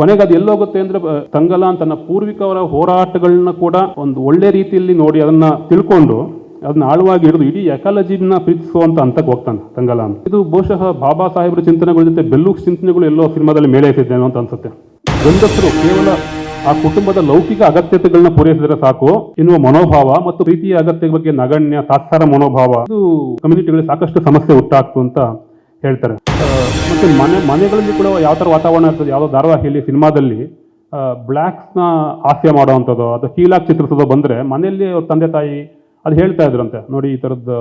ಕೊನೆಗೆ ಅದು ಎಲ್ಲೋಗುತ್ತೆ ಅಂದ್ರೆ ತಂಗಲ ತನ್ನ ಪೂರ್ವಿಕವರ ಹೋರಾಟಗಳನ್ನ ಕೂಡ ಒಂದು ಒಳ್ಳೆ ರೀತಿಯಲ್ಲಿ ನೋಡಿ ಅದನ್ನ ತಿಳ್ಕೊಂಡು ಅದನ್ನ ಆಳವಾಗಿ ಹಿಡಿದು ಇಡೀ ಎಕಾಲಜಿನ ಪ್ರೀತಿಸುವಂತ ಹಂತಕ್ಕೆ ಹೋಗ್ತಾನೆ ತಂಗಲಾನ್ ಇದು ಬಹುಶಃ ಬಾಬಾ ಸಾಹೇಬರ ಚಿಂತನೆಗಳ ಜೊತೆ ಬೆಲ್ಲೂಕ್ ಚಿಂತನೆಗಳು ಎಲ್ಲೋ ಸಿನಿಮಾದಲ್ಲಿ ಮೇಲೆ ಎತ್ತಿದ್ದೇನೋ ಅಂತ ಅನ್ಸುತ್ತೆ. ಗಂಡಸರು ಕೇವಲ ಆ ಕುಟುಂಬದ ಲೌಕಿಕ ಅಗತ್ಯತೆಗಳನ್ನ ಪೂರೈಸಿದ್ರೆ ಸಾಕು, ಎನ್ನುವ ಮನೋಭಾವ ಮತ್ತು ಪ್ರೀತಿಯ ಅಗತ್ಯ ಬಗ್ಗೆ ನಗಣ್ಯ, ತಾತ್ಸಾರ ಮನೋಭಾವ, ಇದು ಕಮ್ಯುನಿಟಿಗಳಿಗೆ ಸಾಕಷ್ಟು ಸಮಸ್ಯೆ ಉಂಟಾಗ್ತು ಅಂತ ಹೇಳ್ತಾರೆ. ಮತ್ತೆ ಮನೆ, ಮನೆಗಳಲ್ಲಿ ಕೂಡ ಯಾವ ಥರ ವಾತಾವರಣ ಇರ್ತದೆ, ಯಾವುದೋ ಧಾರಾವಾಹಿಯಲ್ಲಿ, ಸಿನಿಮಾದಲ್ಲಿ ಬ್ಲ್ಯಾಕ್ಸ್ನ ಹಾಸ್ಯ ಮಾಡುವಂಥದ್ದು, ಅದು ಕೀಲಾಕ್ ಚಿತ್ರಿಸೋದು ಬಂದರೆ ಮನೆಯಲ್ಲಿ ಅವ್ರ ತಂದೆ ತಾಯಿ ಅದು ಹೇಳ್ತಾ ಇದ್ರಂತೆ, ನೋಡಿ ಈ ಥರದ್ದು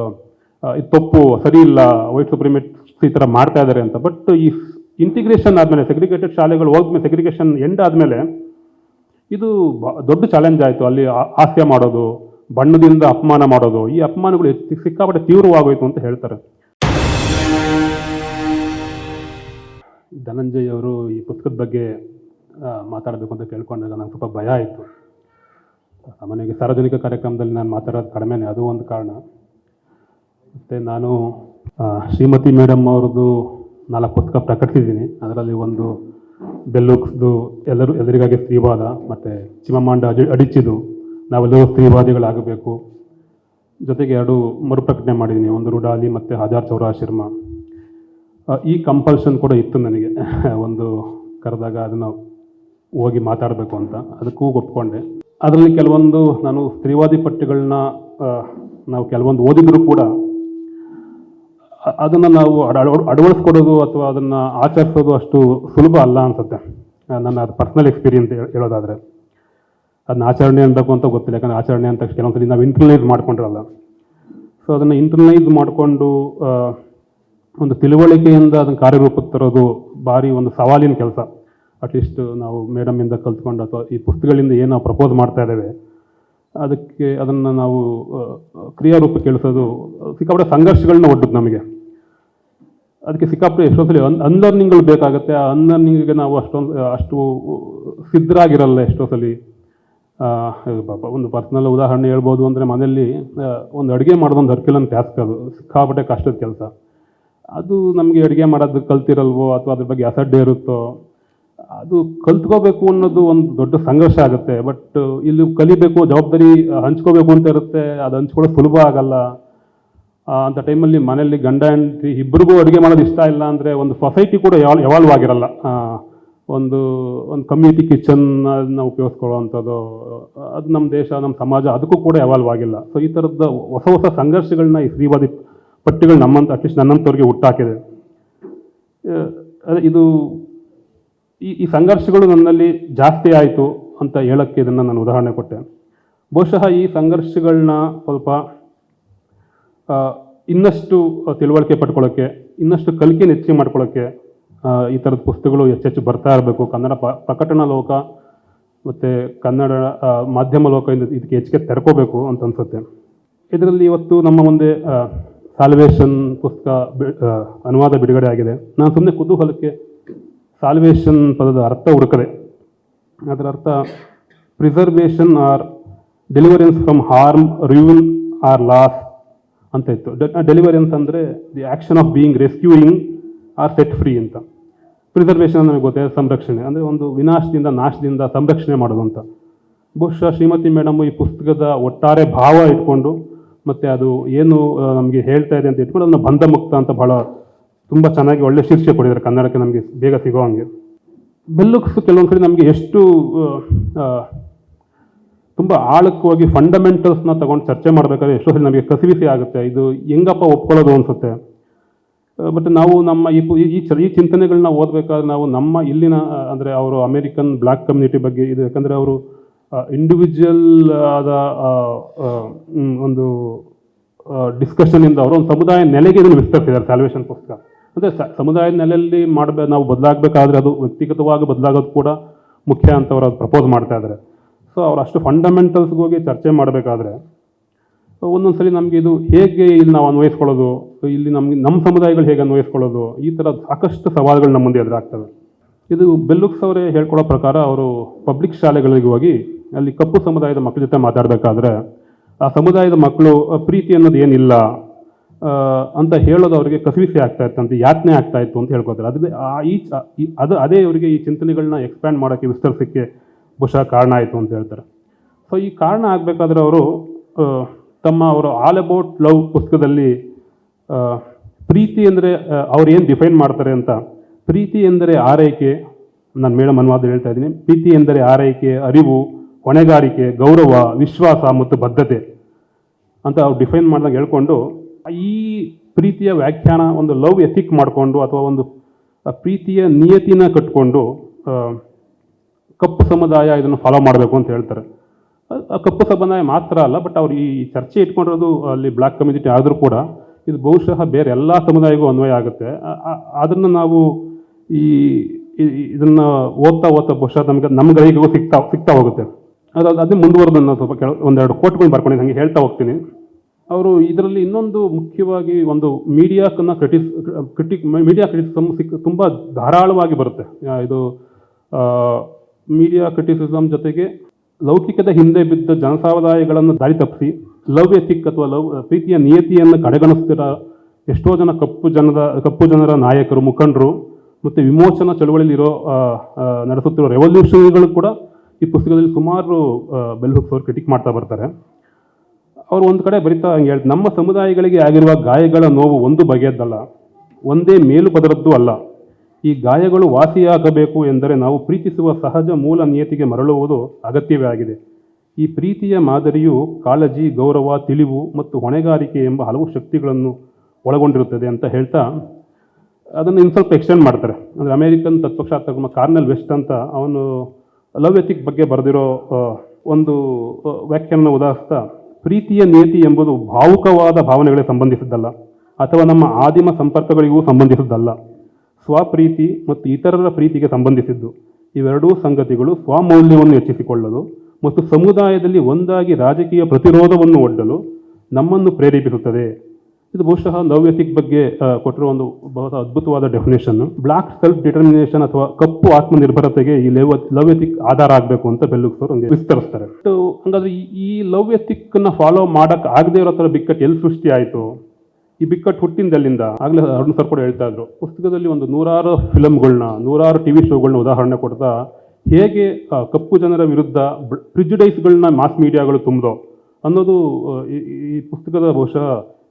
ಇದು ತಪ್ಪು ಸರಿ ಇಲ್ಲ ವೈಟ್ ಸುಪ್ರಿಮೇಟ್ಸ್ ಈ ಥರ ಮಾಡ್ತಾ ಇದ್ದಾರೆ ಅಂತ. ಬಟ್ ಈ ಇಂಟಿಗ್ರೇಷನ್ ಆದಮೇಲೆ ಸೆಗ್ರಿಗೇಟೆಡ್ ಶಾಲೆಗಳು ಹೋದ್ಮೇಲೆ ಸೆಗ್ರಿಗೇಷನ್ ಎಂಡ್ ಆದಮೇಲೆ ಇದು ದೊಡ್ಡ ಚಾಲೆಂಜ್ ಆಯಿತು. ಅಲ್ಲಿ ಹಾಸ್ಯ ಮಾಡೋದು, ಬಣ್ಣದಿಂದ ಅಪಮಾನ ಮಾಡೋದು, ಈ ಅಪಮಾನಗಳು ಸಿಕ್ಕಾಪಟ್ಟೆ ತೀವ್ರವಾಗೋಯ್ತು ಅಂತ ಹೇಳ್ತಾರೆ. ಧನಂಜಯ್ ಅವರು ಈ ಪುಸ್ತಕದ ಬಗ್ಗೆ ಮಾತಾಡಬೇಕು ಅಂತ ಕೇಳ್ಕೊಂಡಾಗ ನಂಗೆ ಸ್ವಲ್ಪ ಭಯ ಆಯಿತು. ಸಾಮಾನ್ಯವಾಗಿ ಸಾರ್ವಜನಿಕ ಕಾರ್ಯಕ್ರಮದಲ್ಲಿ ನಾನು ಮಾತಾಡೋದು ಕಡಿಮೆನೇ ಅದು ಒಂದು ಕಾರಣ. ಮತ್ತು ನಾನು ಶ್ರೀಮತಿ ಮೇಡಮ್ ಅವ್ರದ್ದು ನಾಲ್ಕು ಪುಸ್ತಕ ಪ್ರಕಟಿಸಿದ್ದೀನಿ. ಅದರಲ್ಲಿ ಒಂದು ಬೆಲ್ಲುಕ್ಸ್ದು ಎಲ್ಲರೂ ಎಲ್ಲರಿಗಾಗಿ ಸ್ತ್ರೀವಾದ ಮತ್ತು ಚಿಮಮಾಂಡ ಅಡಿ ಅಡಿಚಿದು ನಾವೆಲ್ಲರೂ ಸ್ತ್ರೀವಾದಿಗಳಾಗಬೇಕು. ಜೊತೆಗೆ ಎರಡು ಮರುಪ್ರಕಟಣೆ ಮಾಡಿದ್ದೀನಿ. ಒಂದು ರುಡಾಲಿ ಮತ್ತು ಹಜಾರ್ ಚೌರಾಶಿರ್ಮ ಆ, ಈ ಕಂಪಲ್ಷನ್ ಕೂಡ ಇತ್ತು ನನಗೆ. ಒಂದು ಕರೆದಾಗ ಅದನ್ನು ಹೋಗಿ ಮಾತಾಡಬೇಕು ಅಂತ. ಅದಕ್ಕೂ ಒಪ್ಕೊಂಡೆ. ಅದರಲ್ಲಿ ಕೆಲವೊಂದು ನಾನು ಸ್ತ್ರೀವಾದಿ ಪಠ್ಯಗಳನ್ನ ನಾವು ಕೆಲವೊಂದು ಓದಿದ್ರು ಕೂಡ ಅದನ್ನು ನಾವು ಅಳವಡಿಸ್ಕೊಡೋದು ಅಥವಾ ಅದನ್ನು ಆಚರಿಸೋದು ಅಷ್ಟು ಸುಲಭ ಅಲ್ಲ ಅನ್ಸುತ್ತೆ. ನನ್ನ ಅದು ಪರ್ಸನಲ್ ಎಕ್ಸ್ಪೀರಿಯನ್ಸ್ ಹೇಳೋದಾದ್ರೆ. ಅದನ್ನ ಆಚರಣೆ ಅನ್ಬೇಕು ಅಂತ ಗೊತ್ತಿಲ್ಲ. ಯಾಕಂದ್ರೆ ಆಚರಣೆ ಅಂತ ಕೆಲವೊಂದ್ಸಲಿ ನಾವು ಇಂಟರ್ನೈಸ್ ಮಾಡ್ಕೊಂಡಿರಲ್ಲ. ಸೊ ಅದನ್ನು ಇಂಟರ್ನೈಸ್ ಮಾಡಿಕೊಂಡು ಒಂದು ತಿಳುವಳಿಕೆಯಿಂದ ಅದನ್ನು ಕಾರ್ಯರೂಪಕ್ಕೆ ತರೋದು ಭಾರಿ ಒಂದು ಸವಾಲಿನ ಕೆಲಸ. ಅಟ್ಲೀಸ್ಟ್ ನಾವು ಮೇಡಮಿಂದ ಕಲ್ತ್ಕೊಂಡು ಅಥವಾ ಈ ಪುಸ್ತಕಗಳಿಂದ ಏನು ನಾವು ಪ್ರಪೋಸ್ ಮಾಡ್ತಾ ಇದ್ದೇವೆ, ಅದಕ್ಕೆ ಅದನ್ನು ನಾವು ಕ್ರಿಯಾರೂಪಕ್ಕೆ ಇಳಿಸೋದು ಸಿಕ್ಕಾಪಟ್ಟೆ ಸಂಘರ್ಷಗಳನ್ನ ಒಡ್ಡುತ್ತೆ ನಮಗೆ. ಅದಕ್ಕೆ ಸಿಕ್ಕಾಪಟ್ಟೆ ಎಷ್ಟೊಂದ್ಸಲಿ ಅನ್ ಅನ್ಲರ್ನಿಂಗ್ಗಳು ಬೇಕಾಗುತ್ತೆ. ಆ ಅನ್ಲರ್ನಿಂಗಿಗೆ ನಾವು ಅಷ್ಟೊಂದು, ಅಷ್ಟು ಸಿದ್ಧರಾಗಿರಲ್ಲ ಎಷ್ಟೋ ಸಲ ಒಂದು ಪರ್ಸ್ನಲ್ ಉದಾಹರಣೆ ಹೇಳ್ಬೋದು ಅಂದರೆ ಮನೆಯಲ್ಲಿ ಒಂದು ಅಡುಗೆ ಮಾಡೋದೊಂದು ಹರ್ಕಿಲನ್ ಟ್ಯಾಸ್ಕ್ ಅದು. ಸಿಕ್ಕಾಪಟ್ಟೆ ಕಷ್ಟದ ಕೆಲಸ. ಅದು ನಮಗೆ ಅಡುಗೆ ಮಾಡೋದು ಕಲ್ತಿರಲ್ವೋ ಅಥವಾ ಅದ್ರ ಬಗ್ಗೆ ಅಸಡ್ಡೆ ಇರುತ್ತೋ, ಅದು ಕಲ್ತ್ಕೋಬೇಕು ಅನ್ನೋದು ಒಂದು ದೊಡ್ಡ ಸಂಘರ್ಷ ಆಗುತ್ತೆ. ಬಟ್ ಇಲ್ಲಿ ಕಲಿಬೇಕು, ಜವಾಬ್ದಾರಿ ಹಂಚ್ಕೋಬೇಕು ಅಂತ ಇರುತ್ತೆ. ಅದು ಹಂಚ್ಕೊಳ್ಳೋದು ಸುಲಭ ಆಗಲ್ಲ. ಅಂಥ ಟೈಮಲ್ಲಿ ಮನೆಯಲ್ಲಿ ಗಂಡ, ಹೆಂಡತಿ ಇಬ್ಬರಿಗೂ ಅಡುಗೆ ಮಾಡೋದು ಇಷ್ಟ ಇಲ್ಲ ಅಂದರೆ ಒಂದು ಸೊಸೈಟಿ ಕೂಡ ಯಾವ ಎವಾಲ್ವ್ ಆಗಿರಲ್ಲ. ಒಂದು ಒಂದು ಕಮ್ಯುನಿಟಿ ಕಿಚನ್ ಉಪಯೋಗಿಸ್ಕೊಳ್ಳೋ ಉಪಯೋಗಿಸ್ಕೊಳ್ಳೋವಂಥದ್ದು, ಅದು ನಮ್ಮ ದೇಶ, ನಮ್ಮ ಸಮಾಜ, ಅದಕ್ಕೂ ಕೂಡ ಎವಾಲ್ವ್ ಆಗಿಲ್ಲ. ಸೊ ಈ ಥರದ ಹೊಸ ಹೊಸ ಸಂಘರ್ಷಗಳನ್ನ ಈ ಸ್ತ್ರೀವಾದಿ ಪಟ್ಟಿಗಳು ನಮ್ಮಂತ, ಅಟ್ಲೀಸ್ಟ್ ನನ್ನಂಥವ್ರಿಗೆ ಹುಟ್ಟಾಕಿದೆ. ಅದೇ ಇದು ಈ ಈ ಸಂಘರ್ಷಗಳು ನನ್ನಲ್ಲಿ ಜಾಸ್ತಿ ಆಯಿತು ಅಂತ ಹೇಳೋಕ್ಕೆ ಇದನ್ನು ನಾನು ಉದಾಹರಣೆ ಕೊಟ್ಟೆ. ಬಹುಶಃ ಈ ಸಂಘರ್ಷಗಳನ್ನ ಸ್ವಲ್ಪ ಇನ್ನಷ್ಟು ತಿಳುವಳಿಕೆ ಪಡ್ಕೊಳ್ಳೋಕ್ಕೆ ಇನ್ನಷ್ಟು ಕಲಿಕೆ ಹೆಚ್ಚಿಗೆ ಮಾಡ್ಕೊಳ್ಳೋಕ್ಕೆ ಈ ಥರದ ಪುಸ್ತಕಗಳು ಹೆಚ್ಚೆಚ್ಚು ಬರ್ತಾ ಇರಬೇಕು. ಕನ್ನಡ ಪ್ರಕಟಣಾ ಲೋಕ ಮತ್ತು ಕನ್ನಡ ಮಾಧ್ಯಮ ಲೋಕ ಇದಕ್ಕೆ ಹೆಚ್ಚಿಗೆ ತೆರ್ಕೋಬೇಕು ಅಂತ ಅನ್ಸುತ್ತೆ. ಇದರಲ್ಲಿ ಇವತ್ತು ನಮ್ಮ ಮುಂದೆ ಸಾಲ್ವೇಷನ್ ಪುಸ್ತಕ ಅನುವಾದ ಬಿಡುಗಡೆ ಆಗಿದೆ. ನಾನು ಸುಮ್ಮನೆ ಕುತೂಹಲಕ್ಕೆ ಸಾಲ್ವೇಷನ್ ಪದದ ಅರ್ಥ ಹುಡುಕದೆ. ಅದರ ಅರ್ಥ preservation or deliverance from harm ruin or loss ಅಂತ ಇತ್ತು. ಡೆಲಿವರೆನ್ಸ್ ಅಂದರೆ the action of being rescuing or set free ಅಂತ. ಪ್ರಿಸರ್ವೇಷನ್ ನನಗೆ ಗೊತ್ತೇ, ಸಂರಕ್ಷಣೆ. ಅಂದರೆ ಒಂದು ವಿನಾಶದಿಂದ, ನಾಶದಿಂದ ಸಂರಕ್ಷಣೆ ಮಾಡೋದು ಅಂತ. ಬಹುಶಃ ಶ್ರೀಮತಿ ಮೇಡಮ್ ಈ ಪುಸ್ತಕದ ಒಟ್ಟಾರೆ ಭಾವ ಇಟ್ಕೊಂಡು ಮತ್ತು ಅದು ಏನು ನಮಗೆ ಹೇಳ್ತಾ ಇದೆ ಅಂತ ಇಟ್ಕೊಂಡು ಅದನ್ನು ಬಂಧ ಮುಕ್ತ ಅಂತ ಬಹಳ ತುಂಬ ಚೆನ್ನಾಗಿ ಒಳ್ಳೆ ಶೀರ್ಷೆ ಕೊಟ್ಟಿದ್ದಾರೆ. ಕನ್ನಡಕ್ಕೆ ನಮಗೆ ಬೇಗ ಸಿಗೋ ಹಂಗೆ. ಬೆಲ್ಲುಕ್ಸ್ ಕೆಲವೊಂದು ಕಡೆ ನಮಗೆ ಎಷ್ಟು ತುಂಬ ಆಳಕ್ಕೆ ಹೋಗಿ ಫಂಡಮೆಂಟಲ್ಸ್ನ ತಗೊಂಡು ಚರ್ಚೆ ಮಾಡಬೇಕಾದ್ರೆ ಎಷ್ಟೋ ಸರಿ ನಮಗೆ ಕಸಿವಿಸಿ ಆಗುತ್ತೆ. ಇದು ಹೆಂಗಪ್ಪ ಒಪ್ಕೊಳ್ಳೋದು ಅನ್ಸುತ್ತೆ. ಬಟ್ ನಾವು ನಮ್ಮ ಈ ಈ ಚ- ಈ ಚಿಂತನೆಗಳನ್ನ ಓದಬೇಕಾದ್ರೆ ನಾವು ನಮ್ಮ ಇಲ್ಲಿನ ಅಂದ್ರೆ ಅವರು ಅಮೇರಿಕನ್ ಬ್ಲ್ಯಾಕ್ ಕಮ್ಯುನಿಟಿ ಬಗ್ಗೆ ಇದು, ಯಾಕಂದರೆ ಅವರು ಇಂಡಿವಿಜುವಲ್ ಆದ ಒಂದು ಡಿಸ್ಕಷನ್ ಇಂದ ಅವರು ಒಂದು ಸಮುದಾಯ ನೆಲೆಗೆ ಇದನ್ನು ವಿಸ್ತರಿಸಿದ್ದಾರೆ ಸ್ಯಾಲ್ವೇಷನ್ ಪುಸ್ತಕ ಅಂದರೆ ಸಮುದಾಯ ನೆಲೆಯಲ್ಲಿ ಮಾಡಬೇ, ನಾವು ಬದಲಾಗಬೇಕಾದ್ರೆ ಅದು ವ್ಯಕ್ತಿಗತವಾಗಿ ಬದಲಾಗೋದು ಕೂಡ ಮುಖ್ಯ ಅಂತ ಅವರು ಪ್ರಪೋಸ್ ಮಾಡ್ತಾ ಇದ್ದಾರೆ. ಸೊ ಅವ್ರು ಅಷ್ಟು ಫಂಡಮೆಂಟಲ್ಸ್ಗೆ ಹೋಗಿ ಚರ್ಚೆ ಮಾಡಬೇಕಾದ್ರೆ ಒಂದೊಂದ್ಸಲಿ ನಮಗೆ ಇದು ಹೇಗೆ ಇಲ್ಲಿ ನಾವು ಅನ್ವಯಿಸ್ಕೊಳ್ಳೋದು, ಇಲ್ಲಿ ನಮಗೆ ನಮ್ಮ ಸಮುದಾಯಗಳು ಹೇಗೆ ಅನ್ವಯಿಸ್ಕೊಳ್ಳೋದು, ಈ ಥರ ಸಾಕಷ್ಟು ಸವಾಲುಗಳು ನಮ್ಮ ಮುಂದೆ ಎದುರಾಗ್ತವೆ. ಇದು ಬೆಲ್ಲುಕ್ಸ್ ಅವರೇ ಹೇಳ್ಕೊಳ್ಳೋ ಪ್ರಕಾರ ಅವರು ಪಬ್ಲಿಕ್ ಶಾಲೆಗಳಿಗೆ ಹೋಗಿ ಅಲ್ಲಿ ಕಪ್ಪು ಸಮುದಾಯದ ಮಕ್ಕಳ ಜೊತೆ ಮಾತಾಡಬೇಕಾದ್ರೆ, ಆ ಸಮುದಾಯದ ಮಕ್ಕಳು ಪ್ರೀತಿ ಅನ್ನೋದು ಏನಿಲ್ಲ ಅಂತ ಹೇಳೋದು ಅವರಿಗೆ ಕಸಿವಿಸಿ ಆಗ್ತಾ ಇತ್ತು ಅಂತ ಯಾತನೆ ಆಗ್ತಾ ಇತ್ತು ಅಂತ ಹೇಳ್ಕೊತಾರೆ. ಅದೇ ಆ, ಈ ಅದು ಅದೇ ಅವರಿಗೆ ಈ ಚಿಂತನೆಗಳನ್ನ ಎಕ್ಸ್ಪ್ಯಾಂಡ್ ಮಾಡೋಕ್ಕೆ, ವಿಸ್ತರಿಸೋಕ್ಕೆ ಬಹುಶಃ ಕಾರಣ ಆಯಿತು ಅಂತ ಹೇಳ್ತಾರೆ. ಸೊ ಈ ಕಾರಣ ಆಗಬೇಕಾದ್ರೆ ಅವರು ತಮ್ಮ ಅವರು ಆಲ್ ಅಬೌಟ್ ಲವ್ ಪುಸ್ತಕದಲ್ಲಿ ಪ್ರೀತಿ ಅಂದರೆ ಅವ್ರು ಏನು ಡಿಫೈನ್ ಮಾಡ್ತಾರೆ ಅಂತ, ಪ್ರೀತಿ ಎಂದರೆ ಆರೈಕೆ, ನಾನು ಮೇಡಮ್ ಅನುವಾದ ಹೇಳ್ತಾ ಇದ್ದೀನಿ. ಪ್ರೀತಿ ಎಂದರೆ ಆರೈಕೆ, ಅರಿವು ಹೊಣೆಗಾರಿಕೆ, ಗೌರವ, ವಿಶ್ವಾಸ ಮತ್ತು ಬದ್ಧತೆ ಅಂತ ಅವ್ರು ಡಿಫೈನ್ ಮಾಡಿದಾಗ ಹೇಳ್ಕೊಂಡು ಈ ಪ್ರೀತಿಯ ವ್ಯಾಖ್ಯಾನ ಒಂದು ಲವ್ ಎಥಿಕ್ ಮಾಡಿಕೊಂಡು ಅಥವಾ ಒಂದು ಪ್ರೀತಿಯ ನಿಯತಿನ ಕಟ್ಕೊಂಡು ಕಪ್ಪು ಸಮುದಾಯ ಇದನ್ನು ಫಾಲೋ ಮಾಡಬೇಕು ಅಂತ ಹೇಳ್ತಾರೆ. ಕಪ್ಪು ಸಮುದಾಯ ಮಾತ್ರ ಅಲ್ಲ ಬಟ್ ಅವ್ರು ಈ ಚರ್ಚೆ ಇಟ್ಕೊಂಡಿರೋದು ಅಲ್ಲಿ ಬ್ಲ್ಯಾಕ್ ಕಮ್ಯುನಿಟಿ ಆದರೂ ಕೂಡ ಇದು ಬಹುಶಃ ಬೇರೆ ಎಲ್ಲ ಸಮುದಾಯಕ್ಕೂ ಅನ್ವಯ ಆಗುತ್ತೆ. ಅದನ್ನು ನಾವು ಈ ಇದನ್ನ ಓದ್ತಾ ಓದ್ತಾ ಬಹುಶಃ ನಮಗೆ ನಮ್ಮ ಗೈಗೂ ಸಿಗ್ತಾ ಸಿಗ್ತಾ ಹೋಗುತ್ತೆ. ಅದು ಅದೇ ಮುಂದುವರೆದನ್ನು ಸ್ವಲ್ಪ ಕೆಲ ಒಂದೆರಡು ಕೋಟ್ಗಳು ಬರ್ಕೊಂಡಿದ್ದು ಹಂಗೆ ಹೇಳ್ತಾ ಹೋಗ್ತೀನಿ. ಅವರು ಇದರಲ್ಲಿ ಇನ್ನೊಂದು ಮುಖ್ಯವಾಗಿ ಒಂದು ಮೀಡಿಯಾಕನ್ನು ಕ್ರಿಟಿಸ್ ಕ್ರಿಟಿಕ್ ಮೀಡಿಯಾ ಕ್ರಿಟಿಸಮ್ ಸಿಕ್ ತುಂಬ ಧಾರಾಳವಾಗಿ ಬರುತ್ತೆ. ಇದು ಮೀಡಿಯಾ ಕ್ರಿಟಿಸಿಸಮ್ ಜೊತೆಗೆ ಲೌಕಿಕದ ಹಿಂದೆ ಬಿದ್ದ ಜನಸಾಮುದಾಯಗಳನ್ನು ದಾರಿ ತಪ್ಪಿಸಿ, ಲವ್ ಎಥಿಕ್ ಅಥವಾ ಲವ್, ಪ್ರೀತಿಯ ನಿಯತಿಯನ್ನು ಕಡೆಗಣಿಸ್ತಿರ ಎಷ್ಟೋ ಜನ ಕಪ್ಪು ಜನದ ಕಪ್ಪು ಜನರ ನಾಯಕರು, ಮುಖಂಡರು ಮತ್ತು ವಿಮೋಚನಾ ಚಳುವಳಿಯಲ್ಲಿರೋ ನಡೆಸುತ್ತಿರೋ ರೆವಲ್ಯೂಷನರಿಗಳು ಕೂಡ ಈ ಪುಸ್ತಕದಲ್ಲಿ ಸುಮಾರು ಬೆಲ್ ಹುಕ್ಸ್ ಅವರು ಕ್ರಿಟಿಕ್ ಮಾಡ್ತಾ ಬರ್ತಾರೆ. ಅವರು ಒಂದು ಕಡೆ ಬರಿತಾ ಹಂಗೆ ಹೇಳ್ತಾರೆ ನಮ್ಮ ಸಮುದಾಯಗಳಿಗೆ ಆಗಿರುವ ಗಾಯಗಳ ನೋವು ಒಂದು ಬಗೆಯದ್ದಲ್ಲ, ಒಂದೇ ಮೇಲು ಪದರದ್ದು ಅಲ್ಲ. ಈ ಗಾಯಗಳು ವಾಸಿಯಾಗಬೇಕು ಎಂದರೆ ನಾವು ಪ್ರೀತಿಸುವ ಸಹಜ ಮೂಲ ನಿಯತಿಗೆ ಮರಳುವುದು ಅಗತ್ಯವೇ ಆಗಿದೆ. ಈ ಪ್ರೀತಿಯ ಮಾದರಿಯು ಕಾಳಜಿ, ಗೌರವ, ತಿಳಿವು ಮತ್ತು ಹೊಣೆಗಾರಿಕೆ ಎಂಬ ಹಲವು ಶಕ್ತಿಗಳನ್ನು ಒಳಗೊಂಡಿರುತ್ತದೆ ಅಂತ ಹೇಳ್ತಾ, ಅದನ್ನು ಇನ್ನು ಸ್ವಲ್ಪ ಎಕ್ಸ್ಟೆಂಡ್ ಮಾಡ್ತಾರೆ. ಅಂದರೆ ಅಮೇರಿಕನ್ ತತ್ವಶಾಸ್ತ್ರ ಕಾರ್ನೆಲ್ ವೆಸ್ಟ್ ಅಂತ ಅವನು ಲವ್ ಎಥಿಕ್ ಬಗ್ಗೆ ಬರೆದಿರೋ ಒಂದು ವ್ಯಾಖ್ಯಾನ ಉದಾಹರಿಸ್ತಾ ಪ್ರೀತಿಯ ನೀತಿ ಎಂಬುದು ಭಾವುಕವಾದ ಭಾವನೆಗಳಿಗೆ ಸಂಬಂಧಿಸಿದ್ದಲ್ಲ, ಅಥವಾ ನಮ್ಮ ಆದಿಮ ಸಂಪರ್ಕಗಳಿಗೂ ಸಂಬಂಧಿಸಿದ್ದಲ್ಲ. ಸ್ವಪ್ರೀತಿ ಮತ್ತು ಇತರರ ಪ್ರೀತಿಗೆ ಸಂಬಂಧಿಸಿದ್ದು. ಇವೆರಡೂ ಸಂಗತಿಗಳು ಸ್ವಮೌಲ್ಯವನ್ನು ಹೆಚ್ಚಿಸಿಕೊಳ್ಳಲು ಮತ್ತು ಸಮುದಾಯದಲ್ಲಿ ಒಂದಾಗಿ ರಾಜಕೀಯ ಪ್ರತಿರೋಧವನ್ನು ಒಡ್ಡಲು ನಮ್ಮನ್ನು ಪ್ರೇರೇಪಿಸುತ್ತದೆ. ಇದು ಬಹುಶಃ ನವ್ಯತಿಕ್ ಬಗ್ಗೆ ಕೊಟ್ಟಿರೋ ಒಂದು ಬಹಳ ಅದ್ಭುತವಾದ ಡೆಫಿನೇಷನ್ ಬ್ಲಾಕ್ ಸೆಲ್ಫ್ ಡಿಟರ್ಮಿನೇಷನ್ ಅಥವಾ ಕಪ್ಪು ಆತ್ಮನಿರ್ಭರತೆಗೆ ಈ ಲೆವ್ ಲವ್ ಎಥಿಕ್ ಆಧಾರ ಆಗಬೇಕು ಅಂತ ಅವರು ಹಂಗೆ ವಿಸ್ತರಿಸ್ತಾರೆ. ಹಂಗಾದ್ರೆ ಈ- ಈ ಲವ್ ಎಥಿಕ್ ಫಾಲೋ ಮಾಡಕ್ ಆಗದೆ ಇರೋ ಥರ ಬಿಕ್ಕಟ್ಟು ಎಲ್ಲಿ ಸೃಷ್ಟಿ ಆಯಿತು? ಈ ಬಿಕ್ಕಟ್ಟು ಹುಟ್ಟಿಂದಲ್ಲಿಂದ? ಆಗಲೇ ಅರುಣ್ ಸರ್ ಕೂಡ ಹೇಳ್ತಾ ಇದ್ರು. ಪುಸ್ತಕದಲ್ಲಿ ಒಂದು ನೂರಾರು ಫಿಲಮ್ಗಳನ್ನ ನೂರಾರು ಟಿವಿ ಶೋಗಳನ್ನ ಉದಾಹರಣೆ ಕೊಡ್ತಾ ಹೇಗೆ ಕಪ್ಪು ಜನರ ವಿರುದ್ಧ ಪ್ರಿಜುಡೈಸ್ಗಳನ್ನ ಮಾಸ್ ಮೀಡಿಯಾಗಳು ತುಂಬಿದೋ ಅನ್ನೋದು ಈ ಪುಸ್ತಕದ ಬಹುಶಃ